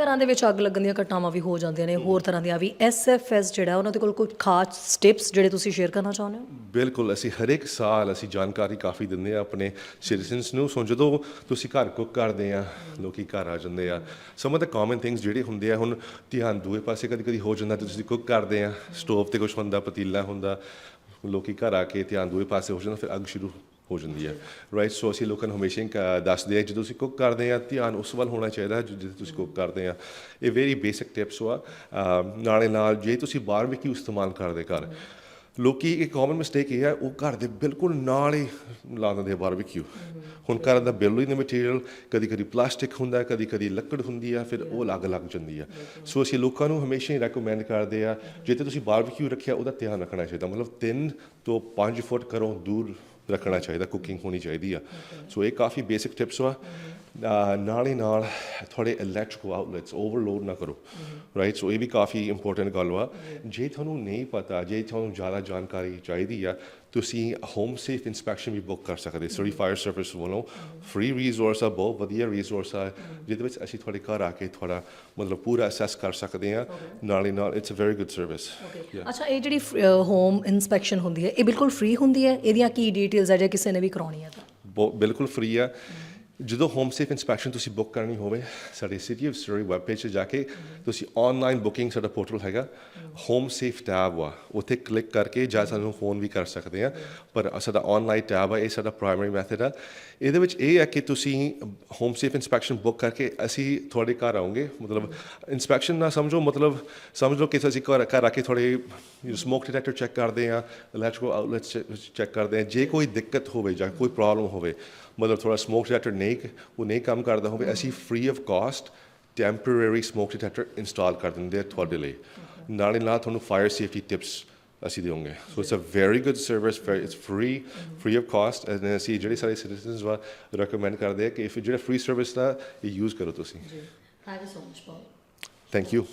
ਘਰਾਂ ਦੇ ਵਿੱਚ ਅੱਗ ਲੱਗਣ ਦੀਆਂ ਘਟਨਾਵਾਂ ਵੀ ਹੋ ਜਾਂਦੀਆਂ ਨੇ ਹੋਰ ਤਰ੍ਹਾਂ ਦੀਆਂ ਵੀ। ਐਸਐਫਐਸ ਜਿਹੜਾ ਉਹਨਾਂ ਦੇ ਕੋਲ ਕੋਈ ਖਾਸ ਸਟੈਪਸ ਜਿਹੜੇ ਤੁਸੀਂ ਸ਼ੇਅਰ ਕਰਨਾ ਚਾਹੁੰਦੇ ਹੋ? ਬਿਲਕੁਲ ਅਸੀਂ ਹਰੇਕ ਸਾਲ ਅਸੀਂ ਜਾਣਕਾਰੀ ਕਾਫੀ ਦਿੰਦੇ ਆ ਆਪਣੇ ਸਿਟੀਜ਼ਨਸ ਨੂੰ। ਸੋ ਜਦੋਂ ਤੁਸੀਂ ਘਰ ਕੁੱਕ ਕਰਦੇ ਆ ਲੋਕੀ ਘਰ ਆ ਜਾਂਦੇ ਆ some of the common things ਜਿਹੜੇ ਹੁੰਦੇ ਆ ਹੁਣ ਧਿਆਨ ਦੂਏ ਪਾਸੇ ਕਦੀ ਕਦੀ ਹੋ ਜਾਂਦਾ ਤੁਸੀਂ ਕੁੱਕ ਕਰਦੇ ਆ ਸਟੋਵ ਤੇ ਕੁਝ ਹੁੰਦਾ ਪਤੀਲਾ ਹੁੰਦਾ ਲੋਕੀ ਘਰ ਆ ਕੇ ਧਿਆਨ ਦੂਏ ਪਾਸੇ ਹੋ ਜਾਂਦਾ ਫਿਰ ਅੱਗ ਸ਼ੁਰੂ ਹੋ ਜਾਂਦੀ ਹੈ ਰਾਈਟ ਸੋ ਅਸੀਂ ਲੋਕਾਂ ਨੂੰ ਹਮੇਸ਼ਾ ਹੀ ਕ- ਦੱਸਦੇ ਆ ਜਦੋਂ ਤੁਸੀਂ ਕੁੱਕ ਕਰਦੇ ਆ ਧਿਆਨ ਉਸ ਵੱਲ ਹੋਣਾ ਚਾਹੀਦਾ ਜਿੱਥੇ ਤੁਸੀਂ ਕੁੱਕ ਕਰਦੇ ਆ ਇਹ ਵੈਰੀ ਬੇਸਿਕ ਟਿਪਸ ਵਾ ਨਾਲੇ ਨਾਲ ਜੇ ਤੁਸੀਂ ਬਾਰਬੀਕਿਊ ਇਸਤੇਮਾਲ ਕਰਦੇ ਘਰ, ਲੋਕੀ ਇੱਕ ਕਾਮਨ ਮਿਸਟੇਕ ਇਹ ਹੈ ਉਹ ਘਰ ਦੇ ਬਿਲਕੁਲ ਨਾਲ ਹੀ ਲਾ ਦਿੰਦੇ ਆ ਬਾਰਬੀਕਿਊ ਹੁਣ ਘਰ ਦਾ ਬਿਲੋ ਦਾ ਮਟੀਰੀਅਲ ਕਦੀ ਕਦੀ ਪਲਾਸਟਿਕ ਹੁੰਦਾ ਕਦੀ ਕਦੀ ਲੱਕੜ ਹੁੰਦੀ ਆ, ਫਿਰ ਉਹ ਅਲੱਗ ਲੱਗ ਜਾਂਦੀ ਆ। ਸੋ ਅਸੀਂ ਲੋਕਾਂ ਨੂੰ ਹਮੇਸ਼ਾ ਹੀ ਰეკਮੈਂਡ ਕਰਦੇ ਆ ਜੇ ਤੇ ਤੁਸੀਂ ਬਾਰਬੀਕਿਊ ਰੱਖਿਆ, ਉਹਦਾ ਧਿਆਨ ਰੱਖਣਾ ਚਾਹੀਦਾ। ਮਤਲਬ 3 ਤੋਂ 5 ਫੁੱਟ ਘਰੋਂ ਦੂਰ ਰੱਖਣਾ ਚਾਹੀਦਾ ਕੁਕਿੰਗ ਹੋਣੀ ਚਾਹੀਦੀ ਆ ਸੋ ਇਹ ਕਾਫੀ ਬੇਸਿਕ ਟਿਪਸ ਵਾ ਨਾਲ ਹੀ ਨਾਲ ਥੋੜੇ ਇਲੈਕਟ੍ਰਿਕ ਆਊਟਲੈਟਸ ਓਵਰਲੋਡ ਨਾ ਕਰੋ ਰਾਈਟ ਸੋ ਇਹ ਵੀ ਕਾਫੀ ਇੰਪੋਰਟੈਂਟ ਗੱਲ ਵਾ। ਜੇ ਤੁਹਾਨੂੰ ਨਹੀਂ ਪਤਾ ਜੇ ਤੁਹਾਨੂੰ ਜ਼ਿਆਦਾ ਜਾਣਕਾਰੀ ਚਾਹੀਦੀ ਆ ਤੁਸੀਂ ਹੋਮ ਸੇਫ ਇਨਸਪੈਕਸ਼ਨ ਵੀ ਬੁੱਕ ਕਰ ਸਕਦੇ। ਸਰੀ ਫਾਇਰ ਸਰਵਿਸ ਵੱਲੋਂ। ਫ੍ਰੀ ਰਿਸੋਰਸ ਆ ਬਹੁਤ ਵਧੀਆ ਰਿਸੋਰਸ ਆ। ਜਿਹਦੇ ਵਿੱਚ ਅਸੀਂ ਤੁਹਾਡੇ ਘਰ ਆ ਕੇ ਤੁਹਾਡਾ ਮਤਲਬ ਪੂਰਾ ਅਸੈਸ ਕਰ ਸਕਦੇ ਆ। ਨਾਲ ਹੀ ਨਾਲ it's a very good service ਅੱਛਾ ਇਹ ਜਿਹੜੀ ਹੋਮ ਇਨਸਪੈਕਸ਼ਨ ਹੁੰਦੀ ਹੈ ਇਹ ਬਿਲਕੁਲ ਫ੍ਰੀ ਹੁੰਦੀ ਹੈ? ਇਹਦੀਆਂ ਕੀ ਡਿਟੇਲਸ ਹੈ ਜੇ ਕਿਸੇ ਨੇ ਵੀ ਕਰਾਉਣੀ ਹੈ ਤਾਂ? ਬਿਲਕੁਲ ਫ੍ਰੀ ਆ। ਜਦੋਂ ਹੋਮ ਸੇਫ ਇਨਸਪੈਕਸ਼ਨ ਤੁਸੀਂ ਬੁੱਕ ਕਰਨੀ ਹੋਵੇ, ਸਾਡੇ city of Surrey web page 'ਤੇ ਜਾ ਕੇ ਤੁਸੀਂ ਆਨਲਾਈਨ ਬੁਕਿੰਗ ਸਾਡਾ ਪੋਰਟਲ ਹੈਗਾ ਹੋਮ ਸੇਫ ਟੈਬ ਵਾ ਉੱਥੇ ਕਲਿੱਕ ਕਰਕੇ ਜਾਂ ਸਾਨੂੰ ਫੋਨ ਵੀ ਕਰ ਸਕਦੇ ਆ। ਪਰ ਸਾਡਾ ਆਨਲਾਈਨ ਟੈਬ ਆ, ਇਹ ਸਾਡਾ ਪ੍ਰਾਇਮਰੀ ਮੈਥਡ ਆ। ਇਹਦੇ ਵਿੱਚ ਇਹ ਹੈ ਕਿ ਤੁਸੀਂ ਹੋਮ ਸੇਫ ਇਨਸਪੈਕਸ਼ਨ ਬੁੱਕ ਕਰਕੇ ਅਸੀਂ ਤੁਹਾਡੇ ਘਰ ਆਉਂਗੇ। ਮਤਲਬ ਇਨਸਪੈਕਸ਼ਨ ਨਾ ਸਮਝੋ, ਮਤਲਬ ਸਮਝੋ ਲਓ ਕਿ ਅਸੀਂ ਘਰ ਘਰ ਆ ਕੇ ਤੁਹਾਡੇ ਸਮੋਕ ਡਿਟੈਕਟਰ ਚੈੱਕ ਕਰਦੇ ਆ ਇਲੈਕਟ੍ਰਿਕਲ ਆਊਟਲੈਟਸ ਚੈੱਕ ਕਰਦੇ ਆ। ਜੇ ਕੋਈ ਦਿੱਕਤ ਹੋਵੇ ਜਾਂ ਕੋਈ ਪ੍ਰੋਬਲਮ ਹੋਵੇ ਮਤਲਬ ਥੋੜਾ ਸਮੋਕ ਡਿਟੈਕਟਰ ਨਹੀਂ ਉਹ ਨਹੀਂ ਕੰਮ ਕਰਦਾ ਹੋਵੇ ਅਸੀਂ free of cost temporary smoke detector install ਕਰ ਦਿੰਦੇ ਆ ਤੁਹਾਡੇ ਲਈ। ਨਾਲੇ ਨਾਲ ਤੁਹਾਨੂੰ ਫਾਇਰ ਸੇਫਟੀ ਟਿਪਸ ਅਸੀਂ ਦੇਵਾਂਗੇ so it's a very good service it's free free of cost and ਅਸੀਂ ਜਿਹੜੇ ਸਾਰੇ ਸਿਟੀਜ਼ਨਸ ਵਾ ਰეკਮੈਂਡ ਕਰਦੇ ਆ ਕਿ if ਜਿਹੜਾ ਫ੍ਰੀ ਸਰਵਿਸ ਦਾ ਇਹ ਯੂਜ਼ ਕਰੋ ਤੁਸੀਂ। Thank you so much Paul thank you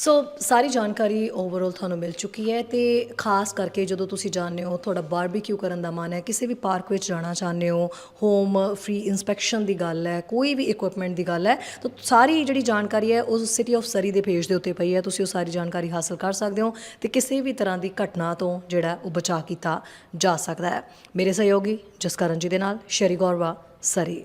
so ਸਾਰੀ ਜਾਣਕਾਰੀ ਓਵਰਆਲ ਤੁਹਾਨੂੰ ਮਿਲ ਚੁੱਕੀ ਹੈ ਤੇ ਖਾਸ ਕਰਕੇ ਜਦੋਂ ਤੁਸੀਂ ਜਾਣਦੇ ਹੋ ਤੁਹਾਡਾ ਬਾਰਬੀਕਿਊ ਕਰਨ ਦਾ ਮਨ ਹੈ, ਕਿਸੇ ਵੀ ਪਾਰਕ ਵਿੱਚ ਜਾਣਾ ਚਾਹੁੰਦੇ ਹੋ ਹੋਮ ਫਰੀ ਇਨਸਪੈਕਸ਼ਨ ਦੀ ਗੱਲ ਹੈ, ਕੋਈ ਵੀ ਇਕਵਿਪਮੈਂਟ ਦੀ ਗੱਲ ਹੈ, ਤਾਂ ਸਾਰੀ ਜਿਹੜੀ ਜਾਣਕਾਰੀ ਹੈ ਉਸ ਸਿਟੀ ਆਫ ਸਰੀ ਦੇ ਪੇਜ ਦੇ ਉੱਤੇ ਪਈ ਹੈ, ਤੁਸੀਂ ਉਹ ਸਾਰੀ ਜਾਣਕਾਰੀ ਹਾਸਲ ਕਰ ਸਕਦੇ ਹੋ ਤੇ ਕਿਸੇ ਵੀ ਤਰ੍ਹਾਂ ਦੀ ਘਟਨਾ ਤੋਂ ਜਿਹੜਾ ਉਹ ਬਚਾਅ ਕੀਤਾ ਜਾ ਸਕਦਾ ਹੈ। ਮੇਰੇ ਸਹਿਯੋਗੀ ਜਸਕਰਨ ਜੀ ਦੇ ਨਾਲ, ਸ਼ਰੀ ਗੌਰਵਾ ਸਰੀ